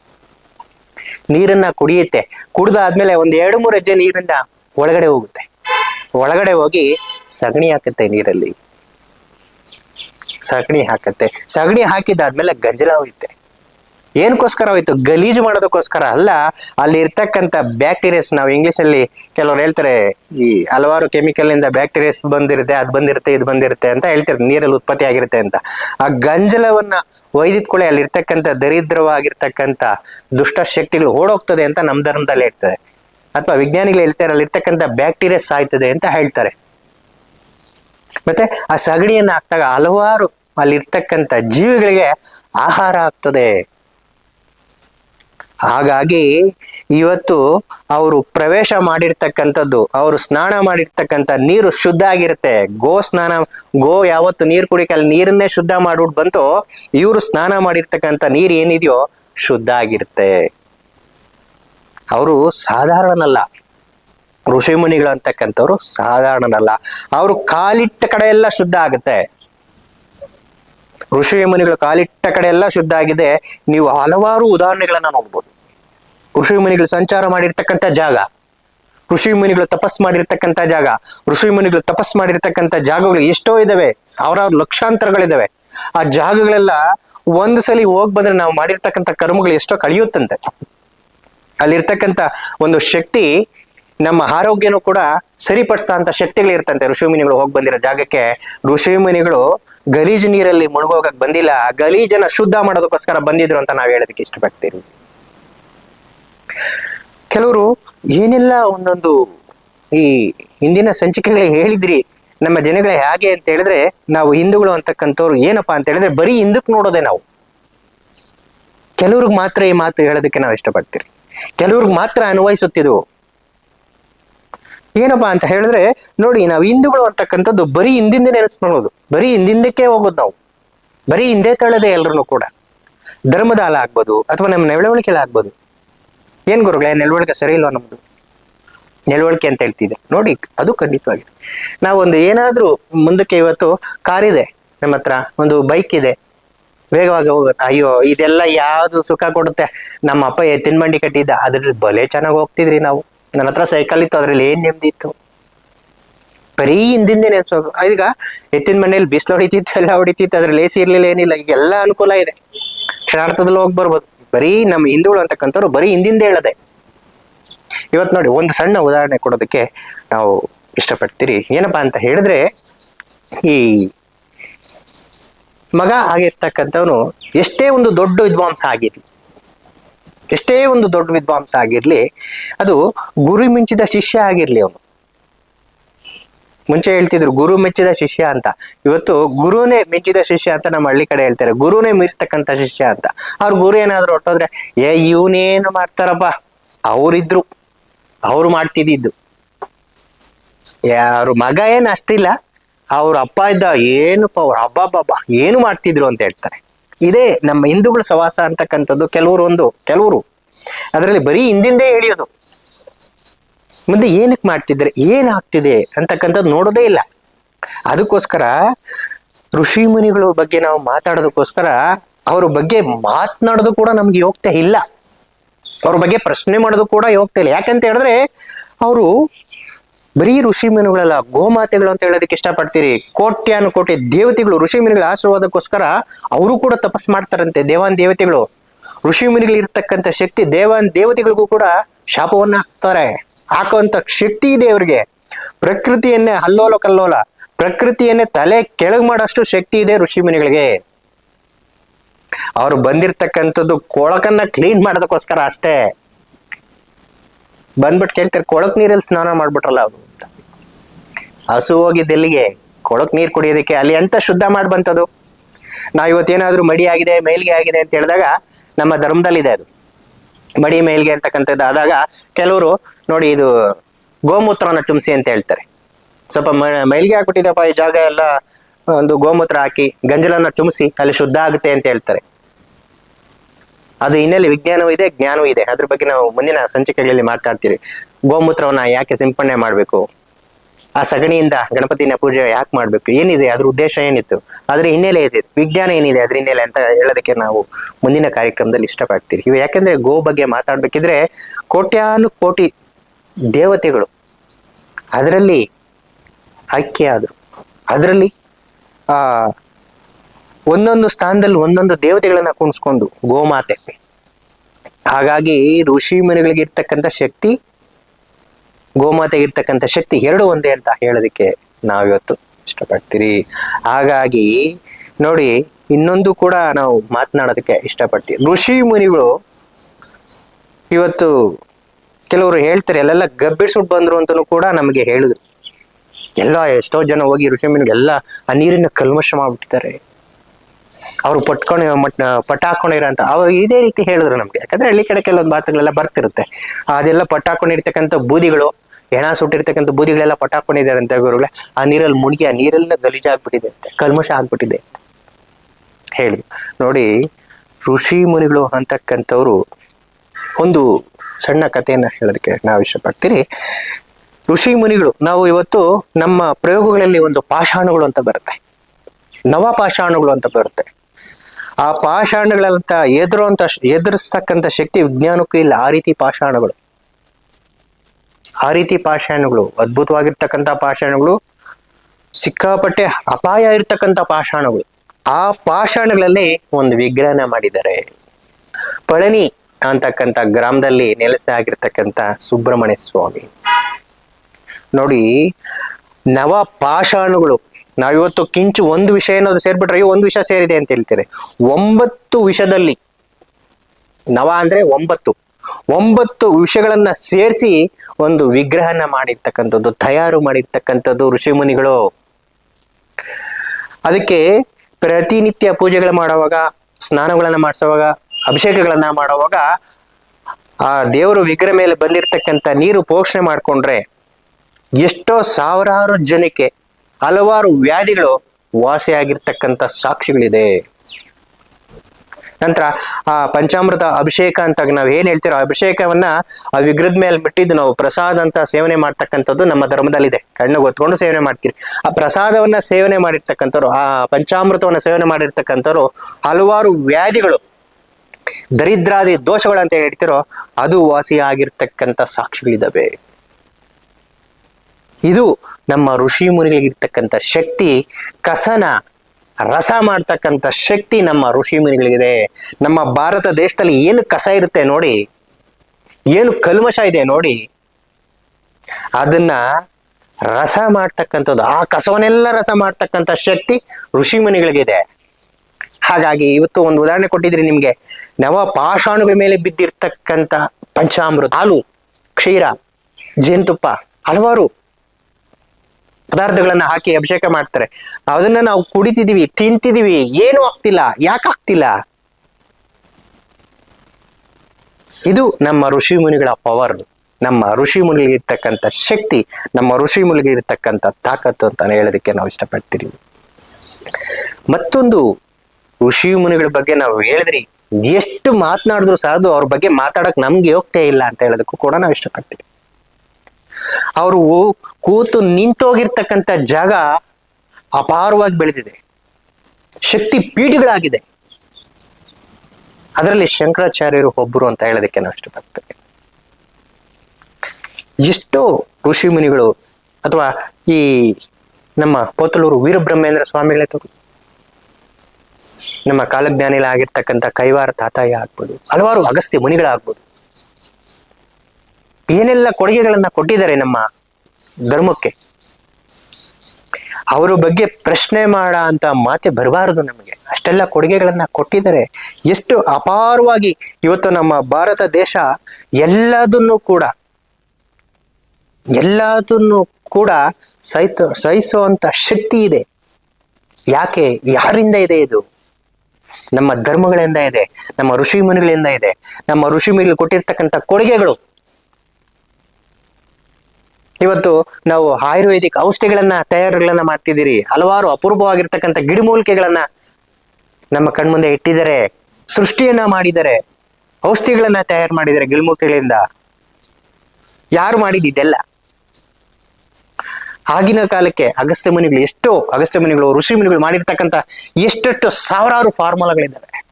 ನೀರನ್ನ ಕುಡಿಯುತ್ತೆ. ಕುಡ್ದಾದ್ಮೇಲೆ ಒಂದ್ ಎರಡು ಮೂರು ಹೆಜ್ಜೆ ನೀರಿಂದ ಒಳಗಡೆ ಹೋಗುತ್ತೆ. ಒಳಗಡೆ ಹೋಗಿ ಸಗಣಿ ಹಾಕುತ್ತೆ ನೀರಲ್ಲಿ. ಸಗಣಿ ಹಾಕತ್ತೆ. ಸಗಣಿ ಹಾಕಿದಾದ್ಮೇಲೆ ಗಂಜಲ ಹೋಯ್ತೆ ಏನಕ್ಕೋಸ್ಕರ ಹೋಯ್ತು? ಗಲೀಜು ಮಾಡೋದಕ್ಕೋಸ್ಕರ ಅಲ್ಲ ಅಲ್ಲಿ ಇರ್ತಕ್ಕಂಥ ಬ್ಯಾಕ್ಟೀರಿಯಾಸ್, ನಾವು ಇಂಗ್ಲಿಷ್ ಅಲ್ಲಿ ಕೆಲವ್ರು ಹೇಳ್ತಾರೆ, ಈ ಹಲವಾರು ಕೆಮಿಕಲ್ ಇಂದ ಬ್ಯಾಕ್ಟೀರಿಯಾಸ್ ಬಂದಿರುತ್ತೆ, ಅದು ಬಂದಿರುತ್ತೆ, ಇದು ಬಂದಿರುತ್ತೆ ಅಂತ ಹೇಳ್ತಾರೆ ನೀರಲ್ಲಿ ಉತ್ಪತ್ತಿ ಆಗಿರುತ್ತೆ ಅಂತ. ಆ ಗಂಜಲವನ್ನ ಒಯ್ದಿದ್ಕೊಳ್ಳಿ ಅಲ್ಲಿ ಇರ್ತಕ್ಕಂಥ ದರಿದ್ರವಾಗಿರ್ತಕ್ಕಂಥ ದುಷ್ಟ ಶಕ್ತಿಗಳು ಓಡೋಗ್ತದೆ ಅಂತ ನಮ್ಮ ಧರ್ಮದಲ್ಲಿ ಹೇಳ್ತಾರೆ. ಅಥವಾ ವಿಜ್ಞಾನಿಗಳು ಹೇಳ್ತಾರೆ ಅಲ್ಲಿ ಇರ್ತಕ್ಕಂಥ ಬ್ಯಾಕ್ಟೀರಿಯಾಸ್ ಸಾಯ್ತದೆ ಅಂತ ಹೇಳ್ತಾರೆ. ಮತ್ತೆ ಆ ಸಗಣಿಯನ್ನ ಹಾಕ್ದಾಗ ಹಲವಾರು ಅಲ್ಲಿರ್ತಕ್ಕಂಥ ಜೀವಿಗಳಿಗೆ ಆಹಾರ ಆಗ್ತದೆ. ಹಾಗಾಗಿ ಇವತ್ತು ಅವರು ಪ್ರವೇಶ ಮಾಡಿರ್ತಕ್ಕಂಥದ್ದು, ಅವರು ಸ್ನಾನ ಮಾಡಿರ್ತಕ್ಕಂಥ ನೀರು ಶುದ್ಧ ಆಗಿರುತ್ತೆ. ಗೋ ಸ್ನಾನ, ಗೋ ಯಾವತ್ತು ನೀರು ಕುಡಿಕಲ್ಲಿ ನೀರನ್ನೇ ಶುದ್ಧ ಮಾಡ್ಬಿಟ್ಟು ಬಂತು, ಇವರು ಸ್ನಾನ ಮಾಡಿರ್ತಕ್ಕಂಥ ನೀರು ಏನಿದೆಯೋ ಶುದ್ಧ ಆಗಿರುತ್ತೆ. ಅವರು ಸಾಧಾರಣನಲ್ಲ. ಋಷಿ ಮುನಿಗಳು ಅಂತಕ್ಕಂಥವ್ರು ಸಾಧಾರಣನಲ್ಲ. ಅವರು ಕಾಲಿಟ್ಟ ಕಡೆ ಎಲ್ಲ ಶುದ್ಧ ಆಗುತ್ತೆ. ಋಷಿ ಮುನಿಗಳು ಕಾಲಿಟ್ಟ ಕಡೆ ಎಲ್ಲ ಶುದ್ಧ ಆಗಿದೆ. ನೀವು ಹಲವಾರು ಉದಾಹರಣೆಗಳನ್ನ ನೋಡ್ಬೋದು. ಋಷಿ ಮುನಿಗಳು ಸಂಚಾರ ಮಾಡಿರ್ತಕ್ಕಂಥ ಜಾಗ. ಋಷಿ ಮುನಿಗಳು ತಪಸ್ ಮಾಡಿರ್ತಕ್ಕಂಥ ಜಾಗ. ಋಷಿ ಮುನಿಗಳು ತಪಸ್ ಮಾಡಿರ್ತಕ್ಕಂಥ ಜಾಗಗಳು ಎಷ್ಟೋ ಇದಾವೆ. ಸಾವಿರಾರು ಲಕ್ಷಾಂತರಗಳಿದಾವೆ. ಆ ಜಾಗಗಳೆಲ್ಲ ಒಂದು ಸಲ ಹೋಗ್ ಬಂದ್ರೆ ನಾವು ಮಾಡಿರ್ತಕ್ಕಂಥ ಕರ್ಮಗಳು ಎಷ್ಟೋ ಕಳಿಯುತ್ತಂತೆ. ಅಲ್ಲಿರ್ತಕ್ಕಂಥ ಒಂದು ಶಕ್ತಿ ನಮ್ಮ ಆರೋಗ್ಯನೂ ಕೂಡ ಸರಿಪಡಿಸ್ತಾ ಅಂತ ಶಕ್ತಿಗಳು ಇರ್ತಂತೆ. ಋಷಿ ಮುನಿಗಳು ಹೋಗಿ ಬಂದಿರೋ ಜಾಗಕ್ಕೆ ಋಷಿ ಮುನಿಗಳು ಗಲೀಜು ನೀರಲ್ಲಿ ಮುಳುಗೋಗಕ್ ಬಂದಿಲ್ಲ. ಗಲೀಜನ ಶುದ್ಧ ಮಾಡೋದಕ್ಕೋಸ್ಕರ ಬಂದಿದ್ರು ಅಂತ ನಾವ್ ಹೇಳೋದಕ್ಕೆ ಇಷ್ಟಪಡ್ತೀವಿ ಕೆಲವರು ಏನೆಲ್ಲ ಒಂದೊಂದು ಈ ಹಿಂದಿನ ಸಂಚಿಕೆಗಳಿಗೆ ಹೇಳಿದ್ರಿ, ನಮ್ಮ ಜನಗಳೇ ಹೇಗೆ ಅಂತ ಹೇಳಿದ್ರೆ ನಾವು ಹಿಂದೂಗಳು ಅಂತಕ್ಕಂಥವ್ರು ಏನಪ್ಪಾ ಅಂತ ಹೇಳಿದ್ರೆ ಬರೀ ಹಿಂದಕ್ಕೆ ನೋಡೋದೆ ನಾವು. ಕೆಲವ್ರಿಗೆ ಮಾತ್ರ ಈ ಮಾತು ಹೇಳೋದಕ್ಕೆ ನಾವು ಇಷ್ಟಪಡ್ತೀರಿ. ಕೆಲವ್ರಿಗೆ ಮಾತ್ರ ಅನ್ವಯಿಸುತ್ತಿದ್ವು ಏನಪ್ಪಾ ಅಂತ ಹೇಳಿದ್ರೆ, ನೋಡಿ ನಾವು ಹಿಂದೂಗಳು ಅಂತಕ್ಕಂಥದ್ದು ಬರೀ ಹಿಂದಿಂದ ನೆನೆಸ್ಕೊಳ್ಳೋದು ಬರೀ ಹಿಂದಿಂದಕ್ಕೆ ಹೋಗೋದು ನಾವು. ಬರೀ ಹಿಂದೆ ತಳ್ಳದೆ ಎಲ್ಲರೂ ಕೂಡ. ಧರ್ಮದಾಲ ಆಗ್ಬೋದು ಅಥವಾ ನಮ್ಮ ನಡವಳಿಕೆ ಆಗ್ಬೋದು. ಏನ್ ಗುರುಗಳೇ ನಡವಳಿಕೆ ಸರಿ ಇಲ್ವಾ ನಮ್ದು? ನಡವಳಿಕೆ ಅಂತ ಹೇಳ್ತಿದೆ. ನೋಡಿ, ಅದು ಖಂಡಿತವಾಗಿದೆ. ನಾವೊಂದು ಏನಾದ್ರೂ ಮುಂದಕ್ಕೆ ಇವತ್ತು ಕಾರ್ ಇದೆ, ನಮ್ಮ ಹತ್ರ, ಒಂದು ಬೈಕ್ ಇದೆ. ವೇಗವಾಗಿ ಹೋಗುತ್ತೆ ಅಯ್ಯೋ, ಇದೆಲ್ಲ ಯಾವ್ದು ಸುಖ ಕೊಡುತ್ತೆ? ನಮ್ಮ ಅಪ್ಪ ಎತ್ತಿನ ಬಂಡಿ ಕಟ್ಟಿದ್ದ ಅದ್ರ ಬಲೆ ಚೆನ್ನಾಗಿ ಹೋಗ್ತಿದ್ರಿ ನಾವು. ನನ್ನ ಹತ್ರ ಸೈಕಲ್ ಇತ್ತು, ಅದ್ರಲ್ಲಿ ಏನ್ ನೆಮ್ಮದಿ ಇತ್ತು? ಬರೀ ಹಿಂದಿಂದೆ ನೆನ್ಸೋದು ಈಗ ಎತ್ತಿನ ಮನೇಲಿ ಬಿಸಿಲು ಹೊಡಿತಿತ್ತು, ಎಲ್ಲ ಹೊಡಿತಿತ್ತು, ಅದ್ರಲ್ಲಿ ಎಸಿ ಇರ್ಲಿಲ್ಲ, ಏನಿಲ್ಲ, ಈಗೆಲ್ಲ ಅನುಕೂಲ ಇದೆ. ಕ್ಷಣಾರ್ಥದಲ್ಲಿ ಹೋಗಿ ಬರ್ಬೋದು. ಬರೀ ನಮ್ಮ ಹಿಂದೂಗಳು ಅಂತಕ್ಕಂಥವ್ರು ಬರೀ ಹಿಂದಿಂದ ಹೇಳದೆ. ಇವತ್ತು ನೋಡಿ ಒಂದು ಸಣ್ಣ ಉದಾಹರಣೆ ಕೊಡೋದಕ್ಕೆ ನಾವು ಇಷ್ಟಪಡ್ತೀರಿ. ಏನಪ್ಪಾ ಅಂತ ಹೇಳಿದ್ರೆ, ಈ ಮಗ ಆಗಿರ್ತಕ್ಕಂಥವನು ಎಷ್ಟೇ ಒಂದು ದೊಡ್ಡ ವಿದ್ವಾಂಸ ಆಗಿರ್ಲಿ, ಎಷ್ಟೇ ಒಂದು ದೊಡ್ಡ ವಿದ್ವಾಂಸ ಆಗಿರ್ಲಿ, ಅದು ಗುರಿ ಮಿಂಚಿದ ಶಿಷ್ಯ ಆಗಿರ್ಲಿ ಅವನು. ಮುಂಚೆ ಹೇಳ್ತಿದ್ರು, ಗುರು ಮೆಚ್ಚಿದ ಶಿಷ್ಯ ಅಂತ. ಇವತ್ತು ಗುರುನೇ ಮೆಚ್ಚಿದ ಶಿಷ್ಯ ಅಂತ ನಮ್ಮ ಹಳ್ಳಿ ಕಡೆ ಹೇಳ್ತಾರೆ. ಗುರುನೇ ಮೀರಿಸ್ತಕ್ಕಂಥ ಶಿಷ್ಯ ಅಂತ. ಅವ್ರ ಗುರು ಏನಾದ್ರು ಹೊಟ್ಟೋದ್ರೆ ಏ, ಇವನೇನು ಮಾಡ್ತಾರಪ್ಪ? ಅವ್ರಿದ್ರು. ಅವ್ರು ಮಾಡ್ತಿದ್ದಿದ್ದು. ಯಾರು, ಮಗ ಏನು ಅಷ್ಟಿಲ್ಲ. ಅವ್ರ ಅಪ್ಪ ಇದ್ದ, ಏನಪ್ಪ, ಅವ್ರ ಹಬ್ಬ ಏನು ಮಾಡ್ತಿದ್ರು? ಅಂತ ಹೇಳ್ತಾರೆ. ಇದೇ ನಮ್ಮ ಹಿಂದೂಗಳ ಸವಾಸ ಅಂತಕ್ಕಂಥದ್ದು ಕೆಲವರು ಒಂದು, ಕೆಲವರು. ಅದರಲ್ಲಿ ಬರೀ ಹಿಂದಿಂದೇ ಹೇಳಿಯೋದು. ಮುಂದೆ ಏನಕ್ಕೆ ಮಾಡ್ತಿದ್ದಾರೆ? ಏನಾಗ್ತಿದೆ? ಅಂತಕ್ಕಂಥದ್ದು ನೋಡೋದೇ ಇಲ್ಲ. ಅದಕ್ಕೋಸ್ಕರ ಋಷಿ ಮುನಿಗಳ ಬಗ್ಗೆ ನಾವು ಮಾತಾಡೋದಕ್ಕೋಸ್ಕರ ಅವ್ರ ಬಗ್ಗೆ ಮಾತನಾಡೋದು ಕೂಡ ನಮ್ಗೆ ಯೋಗ್ಯತೆ ಇಲ್ಲ. ಅವ್ರ ಬಗ್ಗೆ ಪ್ರಶ್ನೆ ಮಾಡೋದು ಕೂಡ ಯೋಗ್ಯತೆ ಇಲ್ಲ. ಯಾಕಂತ ಹೇಳಿದ್ರೆ ಅವರು ಬರೀ ಋಷಿ ಮೀನುಗಳಲ್ಲ, ಗೋಮಾತೆಗಳು ಅಂತ ಹೇಳೋದಕ್ಕೆ ಇಷ್ಟಪಡ್ತೀರಿ. ಕೋಟ್ಯಾನು ಕೋಟಿ ದೇವತೆಗಳು, ಋಷಿ ಮೀನುಗಳ ಆಶೀರ್ವಾದಕ್ಕೋಸ್ಕರ ಅವರು ಕೂಡ ತಪಸ್ ಮಾಡ್ತಾರಂತೆ ದೇವಾನ್ ದೇವತೆಗಳು. ಋಷಿ ಮುನಿಗಳು ಇರ್ತಕ್ಕಂಥ ಶಕ್ತಿ ದೇವಾನ್ ದೇವತೆಗಳಿಗೂ ಕೂಡ ಶಾಪವನ್ನ ಹಾಕ್ತಾರೆ ಹಾಕುವಂತ ಶಕ್ತಿ ಇದೆ ಅವ್ರಿಗೆ ಪ್ರಕೃತಿಯನ್ನೇ ಹಲ್ಲೋಲ ಕಲ್ಲೋಲ. ಪ್ರಕೃತಿಯನ್ನೇ ತಲೆ ಕೆಳಗ್ ಮಾಡೋಷ್ಟು ಶಕ್ತಿ ಇದೆ ಋಷಿ ಮುನಿಗಳಿಗೆ. ಅವ್ರು ಬಂದಿರ್ತಕ್ಕಂಥದ್ದು ಕೊಳಕನ್ನ ಕ್ಲೀನ್ ಮಾಡೋದಕ್ಕೋಸ್ಕರ ಅಷ್ಟೇ. ಬಂದ್ಬಿಟ್ಟು ಕೇಳ್ತಾರೆ ಕೊಳಕ್ ನೀರಲ್ಲಿ ಸ್ನಾನ ಮಾಡ್ಬಿಟ್ರಲ್ಲ ಅವರು ಹಸು ಹೋಗಿದ್ದ ಎಲ್ಲಿಗೆ ಕೊಳಕ್ ನೀರ್ ಕುಡಿಯೋದಕ್ಕೆ ಅಲ್ಲಿ ಎಂತ ಶುದ್ಧ ಮಾಡಿ ಬಂತದು? ನಾವ್ ಇವತ್ತೇನಾದ್ರೂ ಮಡಿ ಆಗಿದೆ, ಮೇಲ್ಗೆ ಆಗಿದೆ ಅಂತ ಹೇಳಿದಾಗ ನಮ್ಮ ಧರ್ಮದಲ್ಲಿದೆ ಅದು. ಮಡಿ ಮೇಲ್ಗೆ ಅಂತಕ್ಕಂಥದ್ದು ಆದಾಗ ಕೆಲವರು ನೋಡಿ ಇದು ಗೋಮೂತ್ರನ ಚುಮ್ಸಿ ಅಂತ ಹೇಳ್ತಾರೆ. ಸ್ವಲ್ಪ ಮೈಲ್ಗೆ ಹಾಕ್ಬಿಟ್ಟಿದಪ್ಪ ಈ ಜಾಗ ಎಲ್ಲ, ಒಂದು ಗೋಮೂತ್ರ ಹಾಕಿ ಗಂಜಲನ್ನ ಚುಮ್ಸಿ ಅಲ್ಲಿ ಶುದ್ಧ ಆಗುತ್ತೆ ಅಂತ ಹೇಳ್ತಾರೆ. ಅದು ಹಿನ್ನೆಲೆ ವಿಜ್ಞಾನವೂ ಇದೆ, ಜ್ಞಾನವೂ ಇದೆ. ಅದ್ರ ಬಗ್ಗೆ ನಾವು ಮುಂದಿನ ಸಂಚಿಕೆಗಳಲ್ಲಿ ಮಾತಾಡ್ತೀವಿ ಗೋಮೂತ್ರವನ್ನ ಯಾಕೆ ಸಿಂಪಡಣೆ ಮಾಡಬೇಕು? ಆ ಸಗಣಿಯಿಂದ ಗಣಪತಿನ ಪೂಜೆ ಯಾಕೆ ಮಾಡ್ಬೇಕು? ಏನಿದೆ? ಅದ್ರ ಉದ್ದೇಶ ಏನಿತ್ತು? ಅದ್ರ ಹಿನ್ನೆಲೆ ಇದೆ. ವಿಜ್ಞಾನ ಏನಿದೆ ಅದ್ರ ಹಿನ್ನೆಲೆ ಅಂತ ಹೇಳೋದಕ್ಕೆ ನಾವು ಮುಂದಿನ ಕಾರ್ಯಕ್ರಮದಲ್ಲಿ ಇಷ್ಟಪಡ್ತೀವಿ. ಯಾಕಂದ್ರೆ ಗೋ ಬಗ್ಗೆ ಮಾತಾಡ್ಬೇಕಿದ್ರೆ ಕೋಟ್ಯಾನು ಕೋಟಿ ದೇವತೆಗಳು. ಅದರಲ್ಲಿ ಆದ್ರು ಅದರಲ್ಲಿ, ಆ, ಒಂದೊಂದು ಸ್ಥಾನದಲ್ಲಿ ಒಂದೊಂದು ದೇವತೆಗಳನ್ನ ಕುಣಿಸ್ಕೊಂಡು ಗೋಮಾತೆ. ಹಾಗಾಗಿ ಋಷಿ ಮುನಿಗಳಿಗೆ ಇರ್ತಕ್ಕಂಥ ಶಕ್ತಿ, ಗೋಮಾತೆಗೆ ಇರ್ತಕ್ಕಂಥ ಶಕ್ತಿ ಎರಡು ಒಂದೇ ಅಂತ ಹೇಳೋದಕ್ಕೆ ನಾವಿವತ್ತು ಇಷ್ಟಪಡ್ತೀರಿ. ಹಾಗಾಗಿ ನೋಡಿ, ಇನ್ನೊಂದು ಕೂಡ ನಾವು ಮಾತನಾಡೋದಕ್ಕೆ ಇಷ್ಟಪಡ್ತೀವಿ. ಋಷಿ ಮುನಿಗಳು ಇವತ್ತು ಕೆಲವರು ಹೇಳ್ತಾರೆ, ಅಲ್ಲೆಲ್ಲ ಗಬ್ಬಿಡ್ಸ್ಬಿಟ್ಟು ಬಂದ್ರು ಅಂತಲೂ ಕೂಡ ನಮಗೆ ಹೇಳಿದ್ರು. ಎಲ್ಲ ಎಷ್ಟೋ ಜನ ಹೋಗಿ ಋಷಿ ಮುನಿಗಳು ಎಲ್ಲ ಆ ನೀರಿನ ಕಲ್ಮಶ ಮಾಡ್ಬಿಟ್ಟಿದ್ದಾರೆ. ಅವ್ರು ಪಟ್ಕೊಂಡು, ಮಟ್ ಹಾಕೊಂಡಿರಂತ ಅವ್ರು ಇದೇ ರೀತಿ ಹೇಳಿದ್ರು ನಮ್ಗೆ. ಯಾಕಂದ್ರೆ ಹಳ್ಳಿ ಕಡೆ ಕೆಲವೊಂದು ಮಾತುಗಳೆಲ್ಲ ಬರ್ತಿರುತ್ತೆ. ಅದೆಲ್ಲ ಪಟ್ಟ ಹಾಕೊಂಡಿರ್ತಕ್ಕಂಥ ಬೂದಿಗಳು, ಹೆಣ ಸುಟ್ಟಿರ್ತಕ್ಕಂಥ ಬೂದಿಗಳೆಲ್ಲ ಪಟ್ಟ ಹಾಕೊಂಡಿದ್ದಾರೆ ಅಂತ ಗುರುಗಳೇ, ಆ ನೀರಲ್ಲಿ ಮುಳುಗಿ ಆ ನೀರೆಲ್ಲ ಗಲೀಜಾಗ್ಬಿಟ್ಟಿದೆ ಅಂತೆ, ಕಲ್ಮಶ ಆಗ್ಬಿಟ್ಟಿದೆ ಅಂತ ಹೇಳಿ ನೋಡಿ ಋಷಿ ಮುನಿಗಳು ಅಂತಕ್ಕಂಥವ್ರು ಒಂದು ಸಣ್ಣ ಕಥೆಯನ್ನ ಹೇಳೋದಕ್ಕೆ ನಾವು ಇಷ್ಟಪಡ್ತೀರಿ. ಋಷಿ ಮುನಿಗಳು, ನಾವು ಇವತ್ತು ನಮ್ಮ ಪ್ರಯೋಗಗಳಲ್ಲಿ ಒಂದು ಪಾಷಾಣಗಳು ಅಂತ ಬರುತ್ತೆ. ನವ ಪಾಷಾಣಗಳು ಅಂತ ಬರುತ್ತೆ. ಆ ಪಾಷಾಣಗಳಂತ ಎದುರುವಂತ ಎದುರಿಸ್ತಕ್ಕಂಥ ಶಕ್ತಿ ವಿಜ್ಞಾನಕ್ಕೂ ಇಲ್ಲ, ಆ ರೀತಿ ಪಾಷಾಣಗಳು. ಆ ರೀತಿ ಪಾಷಾಣಗಳು, ಅದ್ಭುತವಾಗಿರ್ತಕ್ಕಂಥ ಪಾಷಾಣಗಳು, ಸಿಕ್ಕಾಪಟ್ಟೆ ಅಪಾಯ ಇರ್ತಕ್ಕಂಥ ಪಾಷಾಣಗಳು. ಆ ಪಾಷಾಣಗಳಲ್ಲಿ ಒಂದು ವಿಗ್ರಹನ ಮಾಡಿದ್ದಾರೆ. ಪಳನಿ ಅಂತಕ್ಕಂಥ ಗ್ರಾಮದಲ್ಲಿ ನೆಲೆಸಾಗಿರ್ತಕ್ಕಂಥ ಸುಬ್ರಹ್ಮಣ್ಯ ಸ್ವಾಮಿ. ನೋಡಿ, ನವ ಪಾಷಾಣಗಳು, ನಾವಿವತ್ತು ಕಿಂಚು ಒಂದು ವಿಷಯ ಅನ್ನೋದು ಸೇರ್ಬಿಟ್ರೆ ಅಯ್ಯೋ, ಒಂದು ವಿಷಯ ಸೇರಿದೆ ಅಂತ ಹೇಳ್ತಾರೆ. ಒಂಬತ್ತು ವಿಷಯದಲ್ಲಿ, ನವ ಅಂದ್ರೆ ಒಂಬತ್ತು. ಒಂಬತ್ತು ವಿಷಯಗಳನ್ನ ಸೇರಿಸಿ ಒಂದು ವಿಗ್ರಹನ ಮಾಡಿರ್ತಕ್ಕಂಥದ್ದು, ತಯಾರು ಮಾಡಿರ್ತಕ್ಕಂಥದ್ದು ಋಷಿ ಮುನಿಗಳು ಅದಕ್ಕೆ ಪ್ರತಿನಿತ್ಯ ಪೂಜೆಗಳು ಮಾಡುವಾಗ, ಸ್ನಾನಗಳನ್ನ ಮಾಡಿಸುವಾಗ ಅಭಿಷೇಕಗಳನ್ನ ಮಾಡುವಾಗ ಆ ದೇವರು ವಿಗ್ರಹ ಮೇಲೆ ಬಂದಿರತಕ್ಕಂಥ ನೀರು ಪೋಷಣೆ ಮಾಡ್ಕೊಂಡ್ರೆ ಎಷ್ಟೋ ಸಾವಿರಾರು ಜನಕ್ಕೆ ಹಲವಾರು ವ್ಯಾಧಿಗಳು ವಾಸಿಯಾಗಿರ್ತಕ್ಕಂಥ ಸಾಕ್ಷಿಗಳಿದೆ. ನಂತರ ಆ ಪಂಚಾಮೃತ ಅಭಿಷೇಕ ಅಂತ ನಾವು ಏನ್ ಹೇಳ್ತೀರೋ ಅಭಿಷೇಕವನ್ನ ಆ ವಿಗ್ರಹದ ಮೇಲೆ ಬಿಟ್ಟಿದ್ದು ನಾವು ಪ್ರಸಾದ ಅಂತ ಸೇವನೆ ಮಾಡ್ತಕ್ಕಂಥದ್ದು ನಮ್ಮ ಧರ್ಮದಲ್ಲಿದೆ. ಕಣ್ಣು ಗೊತ್ಕೊಂಡು ಸೇವನೆ ಮಾಡ್ತೀರಿ. ಆ ಪ್ರಸಾದವನ್ನ ಸೇವನೆ ಮಾಡಿರ್ತಕ್ಕಂಥವ್ರು, ಆ ಪಂಚಾಮೃತವನ್ನ ಸೇವನೆ ಮಾಡಿರ್ತಕ್ಕಂಥವ್ರು ಹಲವಾರು ವ್ಯಾಧಿಗಳು ದರಿದ್ರಾದಿ ದೋಷಗಳು ಅಂತ ಹೇಳ್ತಿರೋ ಅದು ವಾಸಿಯಾಗಿರ್ತಕ್ಕಂಥ ಸಾಕ್ಷಿಗಳಿದ್ದಾವೆ ಇದು ನಮ್ಮ ಋಷಿ ಮುನಿಗಳಿಗಿರ್ತಕ್ಕಂಥ ಶಕ್ತಿ, ಕಸನ ರಸ ಮಾಡ್ತಕ್ಕಂಥ ಶಕ್ತಿ ನಮ್ಮ ಋಷಿ ಮುನಿಗಳಿಗಿದೆ. ನಮ್ಮ ಭಾರತ ದೇಶದಲ್ಲಿ ಏನು ಕಸ ಇರುತ್ತೆ ನೋಡಿ, ಏನು ಕಲ್ಮಶ ಇದೆ ನೋಡಿ, ಅದನ್ನ ರಸ ಮಾಡ್ತಕ್ಕಂಥದ್ದು, ಆ ಕಸವನ್ನೆಲ್ಲ ರಸ ಮಾಡ್ತಕ್ಕಂಥ ಶಕ್ತಿ ಋಷಿ ಮುನಿಗಳಿಗಿದೆ. ಹಾಗಾಗಿ ಇವತ್ತು ಒಂದು ಉದಾಹರಣೆ ಕೊಟ್ಟಿದ್ರಿ ನಿಮ್ಗೆ ನವ ಪಾಷಾಣುಗಳ ಮೇಲೆ ಬಿದ್ದಿರ್ತಕ್ಕಂತ ಪಂಚಾಮೃತ, ಹಾಲು, ಕ್ಷೀರ, ಜೇನುತುಪ್ಪ, ಹಲವಾರು ಪದಾರ್ಥಗಳನ್ನ ಹಾಕಿ ಅಭಿಷೇಕ ಮಾಡ್ತಾರೆ. ಅದನ್ನ ನಾವು ಕುಡಿತಿದೀವಿ, ತಿಂತಿದೀವಿ, ಏನು ಆಗ್ತಿಲ್ಲ ಯಾಕಾಗ್ತಿಲ್ಲ ಇದು ನಮ್ಮ ಋಷಿ ಮುನಿಗಳ ಪವರ್ ನಮ್ಮ ಋಷಿ ಮುನಿಗಿರ್ತಕ್ಕಂತ ಶಕ್ತಿ, ನಮ್ಮ ಋಷಿ ಮುನಿಗಿರ್ತಕ್ಕಂತ ತಾಕತ್ತು ಅಂತಾನೆ ಹೇಳೋದಕ್ಕೆ ನಾವು ಇಷ್ಟಪಡ್ತೀವಿ. ಮತ್ತೊಂದು ಋಷಿ ಮುನಿಗಳ ಬಗ್ಗೆ ನಾವು ಹೇಳಿದ್ರಿ. ಎಷ್ಟು ಮಾತನಾಡಿದ್ರು ಸಾಧು ಅವ್ರ ಬಗ್ಗೆ ಮಾತಾಡಕ್ ನಮ್ಗೆ ಯೋಗ್ಯತೆ ಇಲ್ಲ ಅಂತ ಹೇಳೋದಕ್ಕೂ ಕೂಡ ನಾವು ಇಷ್ಟಪಡ್ತೀವಿ. ಅವರು ಕೂತು ನಿಂತೋಗಿರ್ತಕ್ಕಂಥ ಜಾಗ ಅಪಾರವಾಗಿ ಬೆಳೆದಿದೆ. ಶಕ್ತಿ ಪೀಠಗಳಾಗಿದೆ. ಅದರಲ್ಲಿ ಶಂಕರಾಚಾರ್ಯರು ಒಬ್ಬರು ಅಂತ ಹೇಳೋದಕ್ಕೆ ನಾವು ಇಷ್ಟಪಡ್ತೇವೆ. ಎಷ್ಟೋ ಋಷಿ ಮುನಿಗಳು ಅಥವಾ ಈ ನಮ್ಮ ಪೋತಲೂರು ವೀರಬ್ರಹ್ಮೇಂದ್ರ ಸ್ವಾಮಿಗಳೇ ತಗೋ ನಮ್ಮ ಕಾಲಜ್ಞಾನಿಗಳಾಗಿರ್ತಕ್ಕಂಥ ಕೈವಾರ ತಾತಾಯ ಆಗ್ಬೋದು, ಹಲವಾರು ಅಗಸ್ತ್ಯ ಮುನಿಗಳಾಗ್ಬೋದು. ಏನೆಲ್ಲ ಕೊಡುಗೆಗಳನ್ನ ಕೊಟ್ಟಿದ್ದಾರೆ ನಮ್ಮ ಧರ್ಮಕ್ಕೆ? ಅವರ ಬಗ್ಗೆ ಪ್ರಶ್ನೆ ಮಾಡ ಅಂತ ಮಾತೆ ಬರಬಾರದು ನಮಗೆ. ಅಷ್ಟೆಲ್ಲ ಕೊಡುಗೆಗಳನ್ನ ಕೊಟ್ಟಿದ್ದಾರೆ. ಎಷ್ಟು ಅಪಾರವಾಗಿ ಇವತ್ತು ನಮ್ಮ ಭಾರತ ದೇಶ ಎಲ್ಲದನ್ನು ಕೂಡ ಎಲ್ಲದನ್ನು ಕೂಡ ಸಹಿತ ಸಹಿಸುವಂತ ಶಕ್ತಿ ಇದೆ. ಯಾಕೆ, ಯಾರಿಂದ ಇದೆ ಇದು? ನಮ್ಮ ಧರ್ಮಗಳಿಂದ ಇದೆ, ನಮ್ಮ ಋಷಿ ಮುನಿಗಳಿಂದ ಇದೆ, ನಮ್ಮ ಋಷಿ ಮುನಿಗಳು ಕೊಟ್ಟಿರ್ತಕ್ಕಂಥ ಕೊಡುಗೆಗಳು. ಇವತ್ತು ನಾವು ಆಯುರ್ವೇದಿಕ್ ಔಷಧಿಗಳನ್ನ, ತಯಾರುಗಳನ್ನ ಮಾಡ್ತಿದ್ದೀರಿ. ಹಲವಾರು ಅಪೂರ್ವವಾಗಿರ್ತಕ್ಕಂಥ ಗಿಡಮೂಲಿಕೆಗಳನ್ನ ನಮ್ಮ ಕಣ್ಮುಂದೆ ಇಟ್ಟಿದ್ದಾರೆ, ಸೃಷ್ಟಿಯನ್ನ ಮಾಡಿದರೆ ಔಷಧಿಗಳನ್ನ ತಯಾರು ಮಾಡಿದರೆ ಗಿಡಮೂಲಿಕೆಗಳಿಂದ. ಯಾರು ಮಾಡಿದ್ದೆಲ್ಲ ಆಗಿನ ಕಾಲಕ್ಕೆ ಅಗಸ್ತ್ಯ ಮುನಿಗಳು ಎಷ್ಟೋ ಅಗಸ್ತ್ಯ ಮುನಿಗಳು, ಋಷಿ ಮುನಿಗಳು ಮಾಡಿರ್ತಕ್ಕಂತ ಎಷ್ಟೆಷ್ಟು ಸಾವಿರಾರು ಫಾರ್ಮುಲಾಗಳಿದ್ದಾವೆ.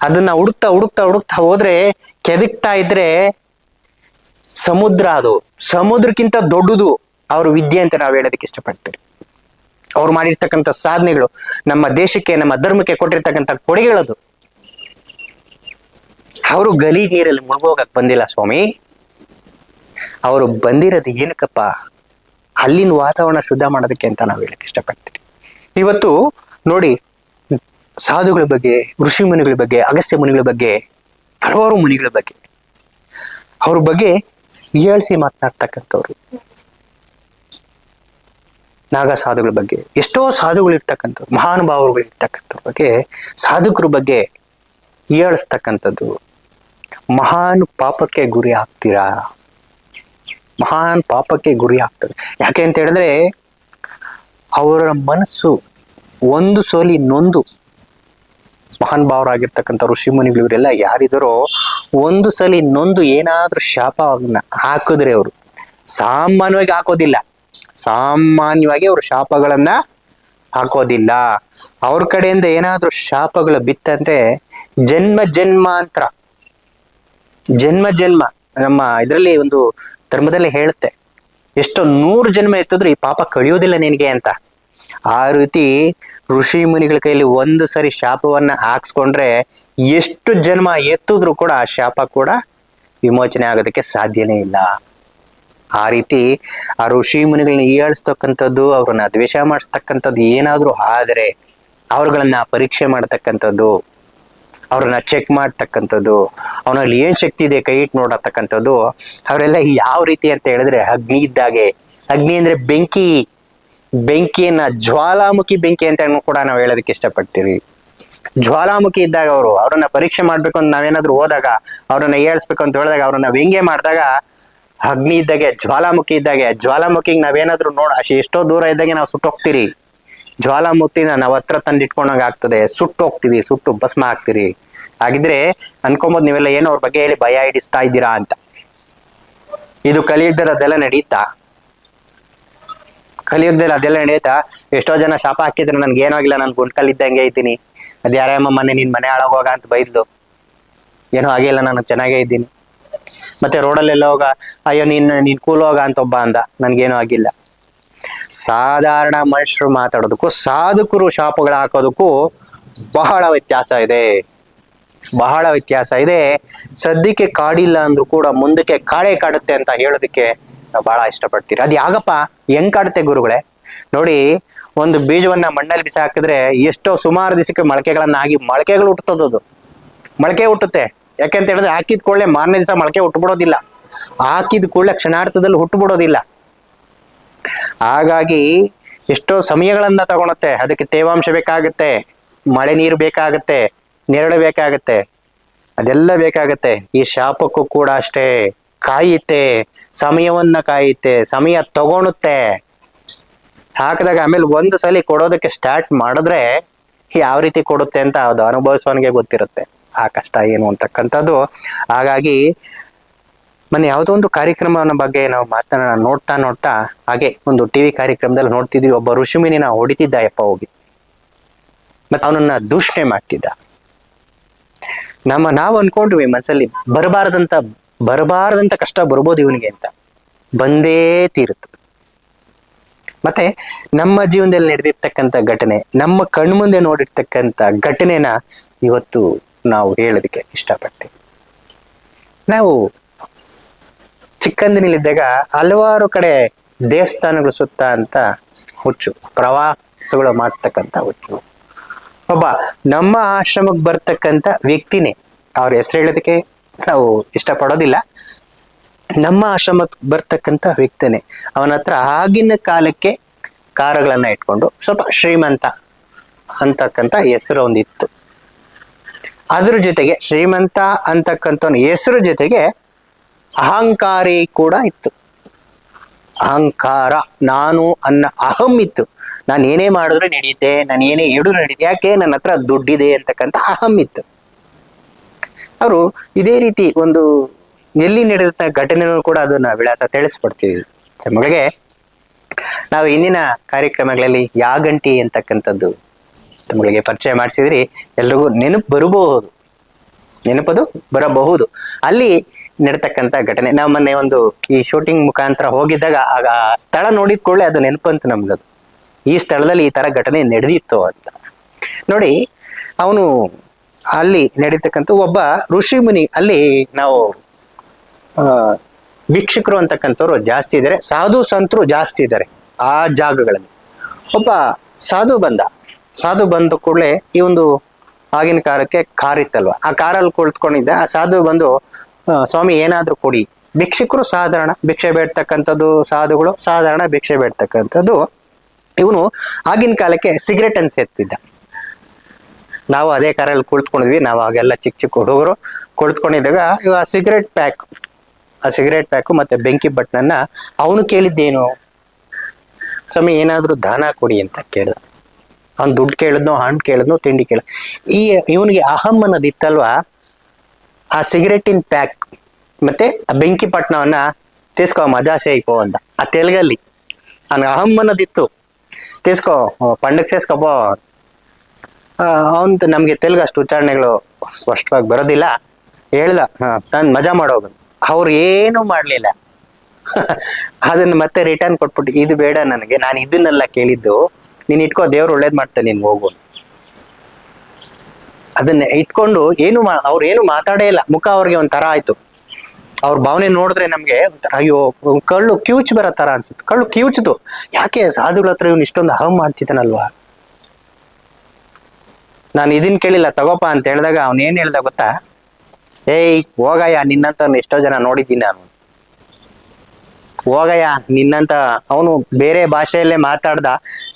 ಅದನ್ನ ಹುಡುಕ್ತಾ ಹುಡುಕ್ತಾ ಹುಡುಕ್ತಾ ಹೋದ್ರೆ ಕೆದಕ್ತಾ ಇದ್ರೆ ಸಮುದ್ರ ಅದು. ಸಮುದ್ರಕ್ಕಿಂತ ದೊಡ್ಡದು ಅವ್ರ ವಿದ್ಯೆ ಅಂತ ನಾವು ಹೇಳೋದಕ್ಕೆ ಇಷ್ಟಪಡ್ತೀವಿ. ಅವ್ರು ಮಾಡಿರ್ತಕ್ಕಂಥ ಸಾಧನೆಗಳು ನಮ್ಮ ದೇಶಕ್ಕೆ, ನಮ್ಮ ಧರ್ಮಕ್ಕೆ ಕೊಟ್ಟಿರ್ತಕ್ಕಂಥ ಕೊಡುಗೆಗಳದು. ಅವರು ಗಲಿ ನೀರಲ್ಲಿ ಮುಳುಗೋಗಕ್ ಬಂದಿಲ್ಲ ಸ್ವಾಮಿ. ಅವರು ಬಂದಿರೋದು ಏನಕ್ಕಪ್ಪ? ಅಲ್ಲಿನ ವಾತಾವರಣ ಶುದ್ಧ ಮಾಡೋದಕ್ಕೆ ಅಂತ ನಾವು ಹೇಳಕ್ ಇಷ್ಟಪಡ್ತೀವಿ. ಇವತ್ತು ನೋಡಿ, ಸಾಧುಗಳ ಬಗ್ಗೆ, ಋಷಿ ಮುನಿಗಳ ಬಗ್ಗೆ, ಅಗಸ್ತ್ಯ ಮುನಿಗಳ ಬಗ್ಗೆ, ಹಲವಾರು ಮುನಿಗಳ ಬಗ್ಗೆ, ಅವ್ರ ಬಗ್ಗೆ ಏಳ್ಸಿ ಮಾತನಾಡ್ತಕ್ಕಂಥವ್ರು. ನಾಗ ಸಾಧುಗಳ ಬಗ್ಗೆ, ಎಷ್ಟೋ ಸಾಧುಗಳು ಇರ್ತಕ್ಕಂಥವ್ರು, ಮಹಾನುಭಾವರುಗಳು ಇರ್ತಕ್ಕಂಥವ್ರ ಬಗ್ಗೆ ಸಾಧುಕರ ಬಗ್ಗೆ ಹೇಳಿಸ್ತಕ್ಕಂಥದ್ದು, ಮಹಾನ್ ಪಾಪಕ್ಕೆ ಗುರಿ ಆಗ್ತೀರಾ ಮಹಾನ್ ಪಾಪಕ್ಕೆ ಗುರಿ ಆಗ್ತದೆ. ಯಾಕೆ ಅಂತ ಹೇಳಿದ್ರೆ, ಅವರ ಮನಸ್ಸು ಒಂದು ಸೋಲಿ ನೊಂದು ಮಹಾನ್ ಭಾವರಾಗಿರ್ತಕ್ಕಂಥ ಋಷಿ ಮುನಿಗಳು ಇವರೆಲ್ಲ ಯಾರಿದಾರೋ ಒಂದು ಸಲಿ ನೊಂದು ಏನಾದ್ರೂ ಶಾಪವನ್ನ ಹಾಕಿದ್ರೆ ಅವರು. ಸಾಮಾನ್ಯವಾಗಿ ಹಾಕೋದಿಲ್ಲ. ಸಾಮಾನ್ಯವಾಗಿ ಅವರು ಶಾಪಗಳನ್ನ ಹಾಕೋದಿಲ್ಲ. ಅವ್ರ ಕಡೆಯಿಂದ ಏನಾದ್ರೂ ಶಾಪಗಳು ಬಿತ್ತಂದ್ರೆ ಜನ್ಮ ಜನ್ಮಾಂತರ. ಜನ್ಮ ಜನ್ಮ. ನಮ್ಮ ಇದರಲ್ಲಿ ಒಂದು ಧರ್ಮದಲ್ಲಿ ಹೇಳುತ್ತೆ, ಎಷ್ಟೋ ನೂರು ಜನ್ಮ ಎತ್ತಿದ್ರು ಈ ಪಾಪ ಕಳಿಯೋದಿಲ್ಲ ನಿನಗೆ ಅಂತ. ಆ ರೀತಿ ಋಷಿ ಮುನಿಗಳ ಕೈಯಲ್ಲಿ ಒಂದು ಸರಿ ಶಾಪವನ್ನ ಹಾಕ್ಸ್ಕೊಂಡ್ರೆ ಎಷ್ಟು ಜನ್ಮ ಎತ್ತಿದ್ರು ಕೂಡ ಆ ಶಾಪ ಕೂಡ ವಿಮೋಚನೆ ಆಗೋದಕ್ಕೆ ಸಾಧ್ಯನೇ ಇಲ್ಲ. ಆ ರೀತಿ ಆ ಋಷಿ ಮುನಿಗಳನ್ನ ಹೀಯಾಳಿಸ್ತಕ್ಕಂಥದ್ದು ಅವ್ರನ್ನ ದ್ವೇಷ ಮಾಡಿಸ್ತಕ್ಕಂಥದ್ದು ಏನಾದ್ರೂ ಆದರೆ, ಅವ್ರಗಳನ್ನ ಪರೀಕ್ಷೆ ಮಾಡ್ತಕ್ಕಂಥದ್ದು ಅವ್ರನ್ನ ಚೆಕ್ ಮಾಡ್ತಕ್ಕಂಥದ್ದು, ಅವನಲ್ಲಿ ಏನ್ ಶಕ್ತಿ ಇದೆ ಕೈ ಇಟ್ಟು ನೋಡತಕ್ಕಂಥದ್ದು, ಅವರೆಲ್ಲ ಯಾವ ರೀತಿ ಅಂತ ಹೇಳಿದ್ರೆ ಅಗ್ನಿ ಇದ್ದಾಗೆ. ಅಗ್ನಿ ಅಂದ್ರೆ ಬೆಂಕಿ, ಬೆಂಕಿಯನ್ನ ಜ್ವಾಲಾಮುಖಿ ಬೆಂಕಿ ಅಂತ ಕೂಡ ನಾವು ಹೇಳೋದಕ್ಕೆ ಇಷ್ಟಪಡ್ತೀವಿ. ಜ್ವಾಲಾಮುಖಿ ಇದ್ದಾಗ ಅವರು ಅವ್ರನ್ನ ಪರೀಕ್ಷೆ ಮಾಡ್ಬೇಕು ಅಂತ ನಾವೇನಾದ್ರೂ ಹೋದಾಗ, ಅವ್ರನ್ನ ಏಳ್ಸ್ಬೇಕು ಅಂತ ಹೇಳಿದಾಗ, ಅವ್ರನ್ನ ವ್ಯಂಗ್ಯ ಮಾಡಿದಾಗ, ಅಗ್ನಿ ಇದ್ದಾಗೆ, ಜ್ವಾಲಾಮುಖಿ ಇದ್ದಾಗೆ, ಜ್ವಾಲಾಮುಖಿಗೆ ನಾವೇನಾದ್ರೂ ನೋಡ ಎಷ್ಟೋ ದೂರ ಇದ್ದಾಗೆ ನಾವು ಸುಟ್ಟೋಗ್ತೀರಿ. ಜ್ವಾಲಾಮುಖಿನ ನಾವ್ ಹತ್ರ ತಂದಿಟ್ಕೊಂಡಂಗ ಆಗ್ತದೆ. ಸುಟ್ಟು ಹೋಗ್ತೀವಿ, ಸುಟ್ಟು ಭಸ್ಮ ಹಾಕ್ತಿರಿ ಹಾಗಿದ್ರೆ ಅನ್ಕೊಂಬೋದು ನೀವೆಲ್ಲ ಏನೋ ಅವ್ರ ಬಗ್ಗೆ ಹೇಳಿ ಭಯ ಹಿಡಿಸ್ತಾ ಇದ್ದೀರಾ ಅಂತ. ಇದು ಕಲಿಯುಗದಲ್ಲಿ ಅದೆಲ್ಲ ನಡೀತಾ? ಕಲಿಯುಗದಲ್ಲಿ ಅದೆಲ್ಲ ನಡೀತಾ? ಎಷ್ಟೋ ಜನ ಶಾಪ ಹಾಕಿದ್ರೆ ನನ್ಗೆ ಏನೋ ಆಗಿಲ್ಲ, ನಾನು ಗುಂಡ್ಕಲ್ಲಿದ್ದಂಗೆ ಇದ್ದೀನಿ. ಅದ್ ಯಾರಮ್ಮ ಮೊನ್ನೆ ನಿನ್ ಮನೆ ಹಾಳಾಗೋಗ ಅಂತ ಬೈದ್ಲು. ಏನೋ ಆಗಿಲ್ಲ ನಾನು ಚೆನ್ನಾಗೇ ಇದ್ದೀನಿ. ಮತ್ತೆ ರೋಡಲ್ಲೆಲ್ಲ ಹೋಗ, ಅಯ್ಯೋ, ನೀನ್ ನೀನ್ ಕೂಲ್ ಹೋಗ ಅಂತ ಒಬ್ಬ ಅಂದ. ನನ್ಗೇನು ಆಗಿಲ್ಲ. ಸಾಧಾರಣ ಮನುಷ್ಯರು ಮಾತಾಡೋದಕ್ಕೂ, ಸಾಧಕರು ಶಾಪಗಳು ಹಾಕೋದಕ್ಕೂ ಬಹಳ ವ್ಯತ್ಯಾಸ ಇದೆ. ಬಹಳ ವ್ಯತ್ಯಾಸ ಇದೆ. ಸದ್ಯಕ್ಕೆ ಕಾಡಿಲ್ಲ ಅಂದ್ರೂ ಕೂಡ ಮುಂದಕ್ಕೆ ಕಾಡೇ ಕಾಡುತ್ತೆ ಅಂತ ಹೇಳೋದಕ್ಕೆ ನಾವು ಬಹಳ ಇಷ್ಟಪಡ್ತೀರಿ. ಅದು ಯಾಗಪ್ಪ ಹೆಂಗ್ ಕಾಡುತ್ತೆ ಗುರುಗಳೇ? ನೋಡಿ, ಒಂದು ಬೀಜವನ್ನ ಮಣ್ಣಲ್ಲಿ ಬಿಸಿ ಹಾಕಿದ್ರೆ ಎಷ್ಟೋ ಸುಮಾರು ದಿವಸಕ್ಕೆ ಮೊಳಕೆಗಳನ್ನಾಗಿ ಮೊಳಕೆಗಳು ಹುಟ್ಟುತ್ತದದು ಮೊಳಕೆ ಹುಟ್ಟುತ್ತೆ. ಯಾಕೆಂತ ಹೇಳಿದ್ರೆ ಹಾಕಿದ ಕೂಡಲೇ ಮಾರನೇ ದಿವಸ ಮೊಳಕೆ ಹುಟ್ಟುಬಿಡೋದಿಲ್ಲ. ಹಾಕಿದ ಕೂಡಲೇ ಕ್ಷಣಾರ್ಥದಲ್ಲಿ ಹುಟ್ಟುಬಿಡೋದಿಲ್ಲ. ಹಾಗಾಗಿ ಎಷ್ಟೋ ಸಮಯಗಳನ್ನ ತಗೊಳತ್ತೆ. ಅದಕ್ಕೆ ತೇವಾಂಶ ಬೇಕಾಗುತ್ತೆ. ಮಳೆ ನೀರು ಬೇಕಾಗುತ್ತೆ. ನೆರಳು ಬೇಕಾಗುತ್ತೆ. ಅದೆಲ್ಲ ಬೇಕಾಗತ್ತೆ. ಈ ಶಾಪಕ್ಕೂ ಕೂಡ ಅಷ್ಟೇ. ಕಾಯುತ್ತೆ. ಸಮಯವನ್ನ ಕಾಯುತ್ತೆ. ಸಮಯ ತಗೊಳುತ್ತೆ. ಹಾಕಿದಾಗ ಆಮೇಲೆ ಒಂದು ಸಲ ಕೊಡೋದಕ್ಕೆ ಸ್ಟಾರ್ಟ್ ಮಾಡಿದ್ರೆ ಯಾವ ರೀತಿ ಕೊಡುತ್ತೆ ಅಂತ ಅದು ಅನುಭವಿಸೋನಿಗೆ ಗೊತ್ತಿರುತ್ತೆ. ಆ ಕಷ್ಟ ಏನು ಅಂತಕ್ಕಂಥದ್ದು. ಹಾಗಾಗಿ ಮೊನ್ನೆ ಯಾವುದೋ ಒಂದು ಕಾರ್ಯಕ್ರಮನ ಬಗ್ಗೆ ನಾವು ಮಾತನಾಡ ನೋಡ್ತಾ ನೋಡ್ತಾ ಹಾಗೆ ಒಂದು ಟಿವಿ ಕಾರ್ಯಕ್ರಮದಲ್ಲಿ ನೋಡ್ತಿದ್ವಿ. ಒಬ್ಬ ಋಷಿಮುನಿನ ಹೊಡಿತಿದ್ದ ಯಪ್ಪ ಹೋಗಿ. ಮತ್ತೆ ಅವನನ್ನ ದೂಷಣೆ ಮಾಡ್ತಿದ್ದ. ನಮ್ಮ ನಾವು ಅನ್ಕೊಂಡ್ವಿ ಮನ್ಸಲ್ಲಿ ಬರಬಾರದಂತ ಬರಬಾರದಂತ ಕಷ್ಟ ಬರ್ಬೋದು ಇವನಿಗೆ ಅಂತ. ಬಂದೇ ತೀರುತ್ತ. ಮತ್ತೆ ನಮ್ಮ ಜೀವನದಲ್ಲಿ ನಡೆದಿರ್ತಕ್ಕಂಥ ಘಟನೆ, ನಮ್ಮ ಕಣ್ಮುಂದೆ ನೋಡಿರ್ತಕ್ಕಂಥ ಘಟನೆನ ಇವತ್ತು ನಾವು ಹೇಳೋದಕ್ಕೆ ಇಷ್ಟಪಡ್ತೀವಿ. ನಾವು ಚಿಕ್ಕಂದಿನಲ್ಲಿದ್ದಾಗ ಹಲವಾರು ಕಡೆ ದೇವಸ್ಥಾನಗಳು ಸುತ್ತ ಅಂತ ಹುಚ್ಚು, ಪ್ರವಾಸಗಳು ಮಾಡಿಸ್ತಕ್ಕಂಥ ಹುಚ್ಚು. ಒಬ್ಬ ನಮ್ಮ ಆಶ್ರಮಕ್ಕೆ ಬರ್ತಕ್ಕಂತ ವ್ಯಕ್ತಿನೇ, ಅವ್ರ ಹೆಸರು ಹೇಳೋದಕ್ಕೆ ನಾವು ಇಷ್ಟಪಡೋದಿಲ್ಲ. ನಮ್ಮ ಆಶ್ರಮಕ್ಕೆ ಬರ್ತಕ್ಕಂತ ವ್ಯಕ್ತಿನೇ, ಅವನ ಹತ್ರ ಆಗಿನ ಕಾಲಕ್ಕೆ ಕಾರುಗಳನ್ನ ಇಟ್ಕೊಂಡು ಸ್ವಲ್ಪ ಶ್ರೀಮಂತ ಅಂತಕ್ಕಂಥ ಹೆಸರು ಒಂದಿತ್ತು. ಅದ್ರ ಜೊತೆಗೆ ಶ್ರೀಮಂತ ಅಂತಕ್ಕಂಥ ಹೆಸರು ಜೊತೆಗೆ ಅಹಂಕಾರಿ ಕೂಡ ಇತ್ತು. ಅಹಂಕಾರ, ನಾನು ಅನ್ನ ಅಹಂ ಇತ್ತು. ನಾನು ಏನೇ ಮಾಡಿದ್ರೆ ನಡೆಯುತ್ತೆ ನಾನು ಏನೇ ನಡೆಯುತ್ತೆ ಯಾಕೆ ನನ್ನ ಹತ್ರ ದುಡ್ಡಿದೆ ಅಂತಕ್ಕಂಥ ಅಹಂ ಇತ್ತು. ಅವರು ಇದೇ ರೀತಿ ಒಂದು ಎಲ್ಲಿ ನಡೆದ ಘಟನೆನೂ ಕೂಡ ಅದನ್ನ ವಿಳಾಸ ತಿಳಿಸ್ಕೊಡ್ತೀವಿ ಮಗಳಿಗೆ, ನಾವು ಇಂದಿನ ಕಾರ್ಯಕ್ರಮಗಳಲ್ಲಿ ಯಾಗಂಟಿ ಅಂತಕ್ಕಂಥದ್ದು ತಮ್ಮಗಳಿಗೆ ಪರಿಚಯ ಮಾಡಿಸಿದ್ರಿ ಎಲ್ರಿಗೂ ನೆನಪು ಬರಬಹುದು. ನೆನಪದು ಬರಬಹುದು. ಅಲ್ಲಿ ನಡತಕ್ಕಂತ ಘಟನೆ. ನಾವು ಮೊನ್ನೆ ಒಂದು ಈ ಶೂಟಿಂಗ್ ಮುಖಾಂತರ ಹೋಗಿದ್ದಾಗ ಆಗ ಸ್ಥಳ ನೋಡಿದ ಕೂಡಲೇ ಅದು ನೆನಪಂತ ನಮ್ಗದು. ಈ ಸ್ಥಳದಲ್ಲಿ ಈ ತರ ಘಟನೆ ನಡೆದಿತ್ತು ಅಂತ. ನೋಡಿ, ಅವನು ಅಲ್ಲಿ ನಡೀತಕ್ಕಂಥ ಒಬ್ಬ ಋಷಿ ಮುನಿ, ಅಲ್ಲಿ ನಾವು ಭಿಕ್ಷುಕರು ಅಂತಕ್ಕಂಥವ್ರು ಜಾಸ್ತಿ ಇದ್ದಾರೆ. ಸಾಧು ಸಂತರು ಜಾಸ್ತಿ ಇದ್ದಾರೆ ಆ ಜಾಗಗಳಲ್ಲಿ. ಒಬ್ಬ ಸಾಧು ಬಂದ. ಸಾಧು ಬಂದ ಕೂಡಲೇ ಈ ಒಂದು ಆಗಿನ ಕಾಲಕ್ಕೆ ಕಾರ್ ಇತ್ತಲ್ವ ಆ ಕಾರಲ್ಲಿ ಕುಳಿತುಕೊಂಡಿದ್ದೆ ಆ ಸಾಧು ಬಂದು ಸ್ವಾಮಿ, ಏನಾದ್ರೂ ಕೊಡಿ. ಭಿಕ್ಷುಕರು ಸಾಧಾರಣ ಭಿಕ್ಷೆ ಬೇಡ್ತಕ್ಕಂಥದ್ದು ಸಾಧುಗಳು ಸಾಧಾರಣ ಭಿಕ್ಷೆ ಬೇಡ್ತಕ್ಕಂಥದ್ದು. ಇವನು ಆಗಿನ ಕಾಲಕ್ಕೆ ಸಿಗರೆಟ್ ಅನ್ಸೆತ್ತಿದ್ದ ನಾವು ಅದೇ ಕಾರಲ್ಲಿ ಕುಳಿತುಕೊಂಡಿದ್ವಿ. ನಾವು ಆಗೆಲ್ಲ ಚಿಕ್ಕ ಚಿಕ್ಕ ಹುಡುಗರು ಕುಳಿತುಕೊಂಡಿದ್ದಾಗ, ಇವ ಸಿಗರೆಟ್ ಪ್ಯಾಕ್, ಆ ಸಿಗರೆಟ್ ಪ್ಯಾಕು ಮತ್ತೆ ಬೆಂಕಿ ಬಟ್ನನ್ನ ಅವನು ಕೇಳಿದ್ದೇನು? ಸ್ವಾಮಿ, ಏನಾದ್ರೂ ದಾನ ಕೊಡಿ ಅಂತ ಕೇಳ್ದ. ಅವ್ನು ದುಡ್ಡು ಕೇಳಿದ್ನೋ, ಹಣ್ಣು ಕೇಳಿದ್ನೋ, ತಿಂಡಿ ಕೇಳ. ಈ ಇವನಿಗೆ ಅಹಂ ಅನ್ನೋದಿತ್ತಲ್ವಾ ಆ ಸಿಗರೆಟಿನ್ ಪ್ಯಾಕ್ ಮತ್ತೆ ಆ ಬೆಂಕಿ ಪಟ್ನವನ್ನ ತೀಸ್ಕೋ, ಮಜಾ ಸೇಕೋ ಅಂತ. ಆ ತೆಲುಗಲ್ಲಿ ಅವ್ನಿಗೆ ಅಹಮ್ ಅನ್ನೋದಿತ್ತು ತೀಸ್ಕೋ ಪಂಡಕ್ ಸೇಸ್ಕೊಬೋ ಅವನ್ ನಮ್ಗೆ ತೆಲುಗು ಅಷ್ಟು ಉಚ್ಚಾರಣೆಗಳು ಸ್ಪಷ್ಟವಾಗಿ ಬರೋದಿಲ್ಲ. ಹೇಳ್ದ ನಾನು ಮಜಾ ಮಾಡೋಗ ಅವ್ರು ಏನು ಮಾಡಲಿಲ್ಲ. ಅದನ್ನ ಮತ್ತೆ ರಿಟರ್ನ್ ಕೊಟ್ಬಿಟ್ಟು, ಇದು ಬೇಡ ನನಗೆ, ನಾನು ಇದನ್ನೆಲ್ಲ ಕೇಳಿದ್ದು ನೀನ್ ಇಟ್ಕೋ, ದೇವ್ರು ಒಳ್ಳೇದು ಮಾಡ್ತಾನೆ ನೀನ್ ಹೋಗು ಅದನ್ನ ಇಟ್ಕೊಂಡು ಏನು ಮಾ, ಅವ್ರು ಏನು ಮಾತಾಡೇ ಇಲ್ಲ. ಮುಖ ಅವ್ರಿಗೆ ಒಂಥರ ಆಯ್ತು. ಅವ್ರ ಭಾವನೆ ನೋಡಿದ್ರೆ ನಮ್ಗೆ ಒಂಥರ, ಅಯ್ಯೋ, ಕಳ್ಳು ಕ್ಯೂಚ್ ಬರೋ ತರ ಅನ್ಸುತ್ತೆ. ಕಳ್ಳು ಕಿವುಚ್ದು ಯಾಕೆ ಸಾಧುಗಳ ಹತ್ರ ಇವ್ನು ಇಷ್ಟೊಂದು ಅಹಂ ಮಾಡ್ತಿದ್ದಾನಲ್ವಾ? ನಾನು ಇದನ್ ಕೇಳಿಲ್ಲ, ತಗೋಪ ಅಂತ ಹೇಳಿದಾಗ ಅವ್ನ್ ಏನ್ ಹೇಳ್ದ ಗೊತ್ತಾ? ಏಯ್, ಹೋಗಯ್ಯ ನಿನ್ನಂತ ಎಷ್ಟೋ ಜನ ನೋಡಿದ್ದೀನಿ ನಾನು ಹೋಗಯ್ಯ, ನಿನ್ನಂತ ಅವನು ಬೇರೆ ಭಾಷೆಯಲ್ಲೇ ಮಾತಾಡ್ದ.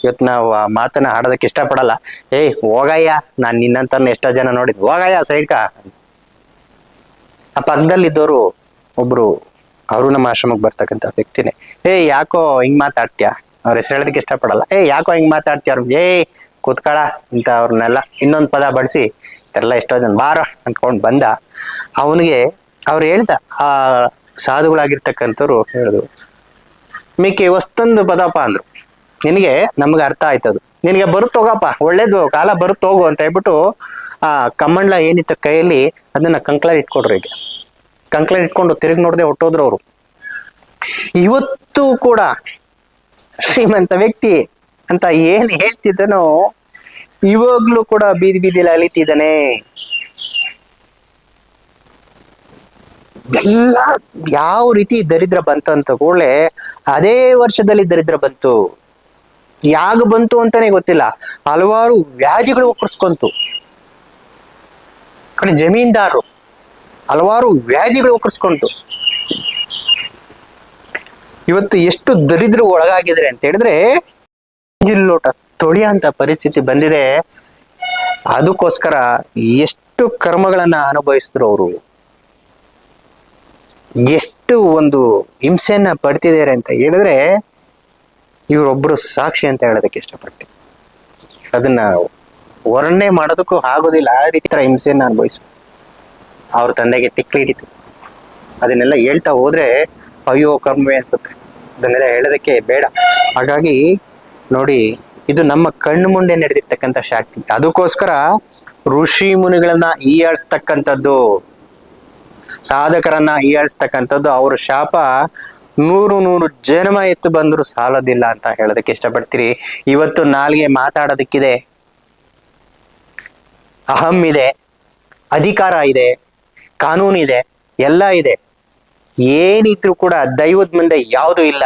ಇವತ್ತು ನಾವು ಆ ಮಾತನ್ನ ಆಡೋದಕ್ಕೆ ಇಷ್ಟಪಡಲ್ಲ. ಏಯ್, ಹೋಗಯ್ಯ, ನಾನ್ ನಿನ್ನಂತ ಎಷ್ಟೋ ಜನ ನೋಡಿದ್. ಹೋಗಯ್ಯ, ಸೈಡ್ಕ. ಆ ಪಕ್ಕದಲ್ಲಿದ್ದವರು ಒಬ್ರು ಅವರು ನಮ್ಮ ಆಶ್ರಮಕ್ಕೆ ಬರ್ತಕ್ಕಂಥ ವ್ಯಕ್ತಿನೇ. ಏಯ್, ಯಾಕೋ ಹಿಂಗ್ ಮಾತಾಡ್ತೀಯ? ಅವ್ರ ಹೆಸರು ಹೇಳೋದಕ್ಕೆ ಇಷ್ಟಪಡಲ್ಲ. ಏ ಯಾಕೋ ಹಿಂಗ್ ಅವ್ರು? ಏಯ್, ಕೂತ್ಕಳ, ಇಂತ ಅವ್ರನ್ನೆಲ್ಲ ಇನ್ನೊಂದು ಪದ ಬಡಿಸಿ ಎಲ್ಲ ಎಷ್ಟೋ ಜನ ಬಾರ ಅನ್ಕೊಂಡ್ ಬಂದ. ಅವನಿಗೆ ಅವ್ರು ಹೇಳ್ದ, ಆ ಸಾಧುಗಳಾಗಿರ್ತಕ್ಕಂಥವ್ರು ಹೇಳಿದ್ರು. ಮಿಕ್ಕಿ ಹೊಸ್ತಂದು ಪದಪ್ಪ ಅಂದ್ರು. ನಿನಗೆ ನಮ್ಗೆ ಅರ್ಥ ಆಯ್ತದು. ನಿನಗೆ ಬರುತ್ತ ಹೋಗಪ್ಪ, ಒಳ್ಳೇದು ಕಾಲ ಬರುತ್ತ ಹೋಗು ಅಂತ ಹೇಳ್ಬಿಟ್ಟು, ಆ ಕಮ್ಮಂಡ್ಲ ಏನಿತ್ತು ಕೈಯಲ್ಲಿ ಅದನ್ನ ಕಂಕ್ಳ ಇಟ್ಕೊಡ್ರಿ ಈಗ ಕಂಕ್ಳ ಇಟ್ಕೊಂಡು ತಿರುಗಿ ನೋಡದೆ ಹೊಟ್ಟೋದ್ರು ಅವರು. ಇವತ್ತು ಕೂಡ ಶ್ರೀಮಂತ ವ್ಯಕ್ತಿ ಅಂತ ಏನ್ ಹೇಳ್ತಿದ್ದನೋ, ಇವಾಗ್ಲೂ ಕೂಡ ಬೀದಿ ಬೀದಿಲಿ ಅಲಿತಿದ್ದಾನೆ. ಎಲ್ಲ ಯಾವ ರೀತಿ ದರಿದ್ರ ಬಂತು ಅಂತ ಕೂಡಲೇ ಅದೇ ವರ್ಷದಲ್ಲಿ ದರಿದ್ರ ಬಂತು. ಯಾಗ ಬಂತು ಅಂತಾನೆ ಗೊತ್ತಿಲ್ಲ. ಹಲವಾರು ವ್ಯಾಧಿಗಳು ಒಕ್ಕರ್ಸ್ಕೊಂತು ಕಡೆ ಜಮೀನ್ದಾರರು ಹಲವಾರು ವ್ಯಾಧಿಗಳು ಒಕ್ಕರ್ಸ್ಕೊಂತು ಇವತ್ತು ಎಷ್ಟು ದರಿದ್ರ ಒಳಗಾಗಿದ್ರೆ ಅಂತ ಹೇಳಿದ್ರೆ, ಜಿಲ್ಲೋಟ ತೊಳಿಯಂತ ಪರಿಸ್ಥಿತಿ ಬಂದಿದೆ. ಅದಕ್ಕೋಸ್ಕರ ಎಷ್ಟು ಕರ್ಮಗಳನ್ನ ಅನುಭವಿಸಿದ್ರು ಅವರು. ಎಷ್ಟು ಒಂದು ಹಿಂಸೆಯನ್ನ ಪಡ್ತಿದ್ದಾರೆ ಅಂತ ಹೇಳಿದ್ರೆ ಇವರೊಬ್ಬರು ಸಾಕ್ಷಿ ಅಂತ ಹೇಳೋದಕ್ಕೆ ಇಷ್ಟಪಡ್ತೀನಿ. ಅದನ್ನ ವರ್ಣನೆ ಮಾಡೋದಕ್ಕೂ ಆಗೋದಿಲ್ಲ. ಆ ರೀತಿ ತರ ಹಿಂಸೆಯನ್ನ ಅನುಭವಿಸು. ಅವ್ರ ತಂದೆಗೆ ತಿಕ್ಕಿಡಿತು ಅದನ್ನೆಲ್ಲ ಹೇಳ್ತಾ ಹೋದ್ರೆ ಅಯ್ಯೋ ಕರ್ಮವೇ ಅನ್ಸುತ್ತೆ. ಅದನ್ನೆಲ್ಲ ಹೇಳೋದಕ್ಕೆ ಬೇಡ. ಹಾಗಾಗಿ ನೋಡಿ, ಇದು ನಮ್ಮ ಕಣ್ಣು ಮುಂದೆ ನಡೆದಿರ್ತಕ್ಕಂಥ ಶಕ್ತಿ. ಅದಕ್ಕೋಸ್ಕರ ಋಷಿ ಮುನಿಗಳನ್ನ ಈಯಾಡಿಸ್ತಕ್ಕಂಥದ್ದು ಸಾಧಕರನ್ನ ಹೀಯಾಳಿಸ್ತಕ್ಕಂಥದ್ದು ಅವ್ರ ಶಾಪ ನೂರು ನೂರು ಜನ್ಮ ಎತ್ತು ಬಂದ್ರು ಸಾಲೋದಿಲ್ಲ ಅಂತ ಹೇಳೋದಕ್ಕೆ ಇಷ್ಟಪಡ್ತೀರಿ. ಇವತ್ತು ನಾಲ್ಗೆ ಮಾತಾಡೋದಕ್ಕಿದೆ. ಅಹಂ ಇದೆ, ಅಧಿಕಾರ ಇದೆ, ಕಾನೂನು ಇದೆ, ಎಲ್ಲ ಇದೆ. ಏನಿದ್ರು ಕೂಡ ದೈವದ ಮುಂದೆ ಯಾವುದು ಇಲ್ಲ.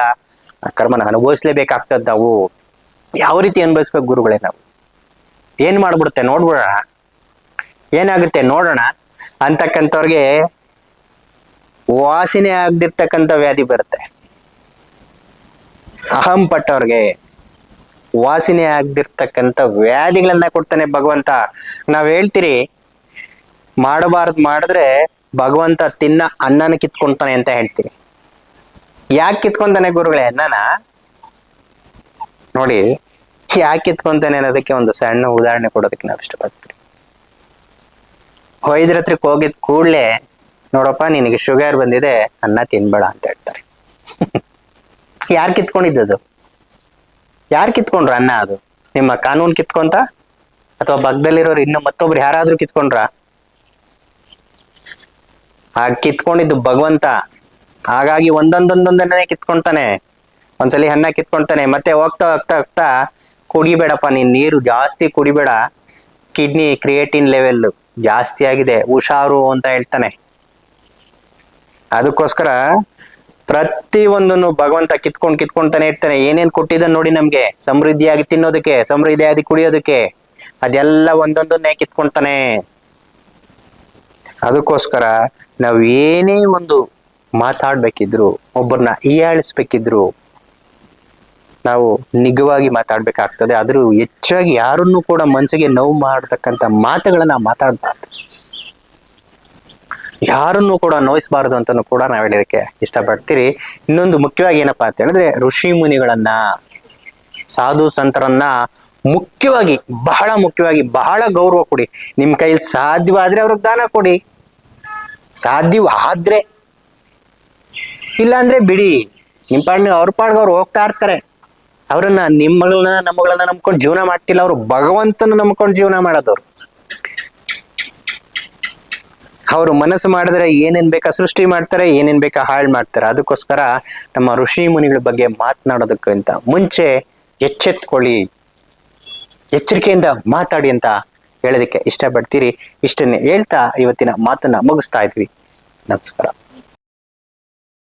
ಕರ್ಮನ ಅನುಭವಿಸ್ಲೇಬೇಕಾಗ್ತದ ನಾವು. ಯಾವ ರೀತಿ ಅನುಭವಿಸ್ಬೇಕು ಗುರುಗಳೇ ನಾವು? ಏನ್ ಮಾಡ್ಬಿಡುತ್ತೆ? ನೋಡ್ಬಿಡೋಣ. ಏನಾಗುತ್ತೆ? ನೋಡೋಣ. ಅಂತಕ್ಕಂಥವ್ರಿಗೆ ವಾಸನೆ ಆಗದಿರ್ತಕ್ಕಂಥ ವ್ಯಾಧಿ ಬರುತ್ತೆ. ಅಹಂ ಪಟ್ಟವ್ರಿಗೆ ವಾಸನೆ ಆಗದಿರ್ತಕ್ಕಂಥ ವ್ಯಾಧಿಗಳನ್ನ ಕೊಡ್ತಾನೆ ಭಗವಂತ. ನಾವ್ ಹೇಳ್ತೀರಿ, ಮಾಡಬಾರ್ದು ಮಾಡಿದ್ರೆ ಭಗವಂತ ತಿನ್ನ ಅನ್ನನ ಕಿತ್ಕೊಂತಾನೆ ಅಂತ ಹೇಳ್ತೀರಿ. ಯಾಕೆ ಕಿತ್ಕೊಂತಾನೆ ಗುರುಗಳೇ ಅನ್ನನ? ನೋಡಿ, ಯಾಕೆ ಕಿತ್ಕೊಂತಾನೆ ಅನ್ನೋದಕ್ಕೆ ಒಂದು ಸಣ್ಣ ಉದಾಹರಣೆ ಕೊಡೋದಕ್ಕೆ ನಾವು ಇಷ್ಟಪಡ್ತೀವಿ. ವೈದ್ಯರ ಹತ್ರಕ್ಕೆ ಹೋಗಿದ್ ಕೂಡ್ಲೆ ನೋಡಪ್ಪ, ನಿನಗೆ ಶುಗರ್ ಬಂದಿದೆ, ಅನ್ನ ತಿನ್ಬೇಡ ಅಂತ ಹೇಳ್ತಾರೆ. ಯಾರು ಕಿತ್ಕೊಂಡಿದ್ದದು? ಯಾರು ಕಿತ್ಕೊಂಡ್ರ ಅನ್ನ ಅದು? ನಿಮ್ಮ ಕಾನೂನು ಕಿತ್ಕೊಂತ? ಅಥವಾ ಬಗ್ದಲ್ಲಿರೋರು ಇನ್ನು ಮತ್ತೊಬ್ರು ಯಾರಾದ್ರೂ ಕಿತ್ಕೊಂಡ್ರ? ಆ ಕಿತ್ಕೊಂಡಿದ್ದು ಭಗವಂತ. ಹಾಗಾಗಿ ಒಂದೊಂದೊಂದೊಂದನ್ನೇ ಕಿತ್ಕೊಂತಾನೆ. ಒಂದ್ಸಲಿ ಅನ್ನ ಕಿತ್ಕೊಂತಾನೆ. ಮತ್ತೆ ಹೋಗ್ತಾ ಹೋಗ್ತಾ ಹೋಗ್ತಾ ಕುಡಿಬೇಡಪ್ಪ, ನೀನ್ ನೀರು ಜಾಸ್ತಿ ಕುಡಿಬೇಡ. ಕಿಡ್ನಿ ಕ್ರಿಯೇಟಿನ್ ಲೆವೆಲ್ ಜಾಸ್ತಿ ಆಗಿದೆ. ಹುಷಾರು ಅಂತ ಹೇಳ್ತಾನೆ. ಅದಕ್ಕೋಸ್ಕರ ಪ್ರತಿ ಒಂದನ್ನು ಭಗವಂತ ಕಿತ್ಕೊಂಡ್ ಕಿತ್ಕೊಂತಾನೆ ಇರ್ತಾನೆ. ಏನೇನ್ ಕೊಟ್ಟಿದ್ದ ನೋಡಿ ನಮ್ಗೆ. ಸಮೃದ್ಧಿಯಾಗಿ ತಿನ್ನೋದಕ್ಕೆ, ಸಮೃದ್ಧಿಯಾಗಿ ಕುಡಿಯೋದಕ್ಕೆ. ಅದೆಲ್ಲ ಒಂದೊಂದನ್ನೇ ಕಿತ್ಕೊಂತಾನೆ. ಅದಕ್ಕೋಸ್ಕರ ನಾವ್ ಏನೇ ಒಂದು ಮಾತಾಡ್ಬೇಕಿದ್ರು ಒಬ್ಬರನ್ನ ಹೀಯಾಳಿಸ್ಬೇಕಿದ್ರು, ನಾವು ನಿಗವಾಗಿ ಮಾತಾಡ್ಬೇಕಾಗ್ತದೆ. ಆದ್ರೂ ಹೆಚ್ಚಾಗಿ ಯಾರನ್ನು ಕೂಡ ಮನಸ್ಸಿಗೆ ನೋವು ಮಾಡತಕ್ಕಂತ ಮಾತುಗಳನ್ನ ಮಾತಾಡ್ಬಾರ್ದು. ಯಾರನ್ನು ಕೂಡ ನೋಯಿಸಬಾರದು ಅಂತ ಕೂಡ ನಾವ್ ಹೇಳೋದಕ್ಕೆ ಇಷ್ಟಪಡ್ತೀರಿ. ಇನ್ನೊಂದು ಮುಖ್ಯವಾಗಿ ಏನಪ್ಪಾ ಅಂತ ಹೇಳಿದ್ರೆ ಋಷಿ ಮುನಿಗಳನ್ನ, ಸಾಧು ಸಂತರನ್ನ ಮುಖ್ಯವಾಗಿ, ಬಹಳ ಮುಖ್ಯವಾಗಿ, ಬಹಳ ಗೌರವ ಕೊಡಿ. ನಿಮ್ ಕೈಲಿ ಸಾಧ್ಯವಾದ್ರೆ ಅವ್ರಿಗೆ ದಾನ ಕೊಡಿ. ಸಾಧ್ಯವಾದ್ರೆ ಇಲ್ಲಾಂದ್ರೆ ಬಿಡಿ. ನಿಮ್ ಪಾಡ್ನ ಅವ್ರ ಪಾಡ್ಗ ಅವ್ರು ಹೋಗ್ತಾ ಇರ್ತಾರೆ. ಅವ್ರನ್ನ ನಿಮ್ಮಗಳನ್ನ ನಮ್ಮಗಳನ್ನ ನಂಬ್ಕೊಂಡು ಜೀವನ ಮಾಡ್ತಿಲ್ಲ, ಅವರು ಭಗವಂತನ ನಂಬ್ಕೊಂಡು ಜೀವನ ಮಾಡೋದವ್ರು. ಅವರು ಮನಸ್ಸು ಮಾಡಿದ್ರೆ ಏನೇನ್ ಬೇಕಾ ಸೃಷ್ಟಿ ಮಾಡ್ತಾರೆ, ಏನೇನ್ ಬೇಕಾ ಹಾಳು ಮಾಡ್ತಾರೆ. ಅದಕ್ಕೋಸ್ಕರ ನಮ್ಮ ಋಷಿ ಮುನಿಗಳ ಬಗ್ಗೆ ಮಾತನಾಡೋದಕ್ಕಿಂತ ಮುಂಚೆ ಎಚ್ಚೆತ್ಕೊಳ್ಳಿ. ಎಚ್ಚರಿಕೆಯಿಂದ ಮಾತಾಡಿ ಅಂತ ಹೇಳೋದಕ್ಕೆ ಇಷ್ಟಪಡ್ತೀರಿ. ಇಷ್ಟನ್ನೇ ಹೇಳ್ತಾ ಇವತ್ತಿನ ಮಾತನ್ನ ಮುಗಿಸ್ತಾ ಇದ್ವಿ. ನಮಸ್ಕಾರ.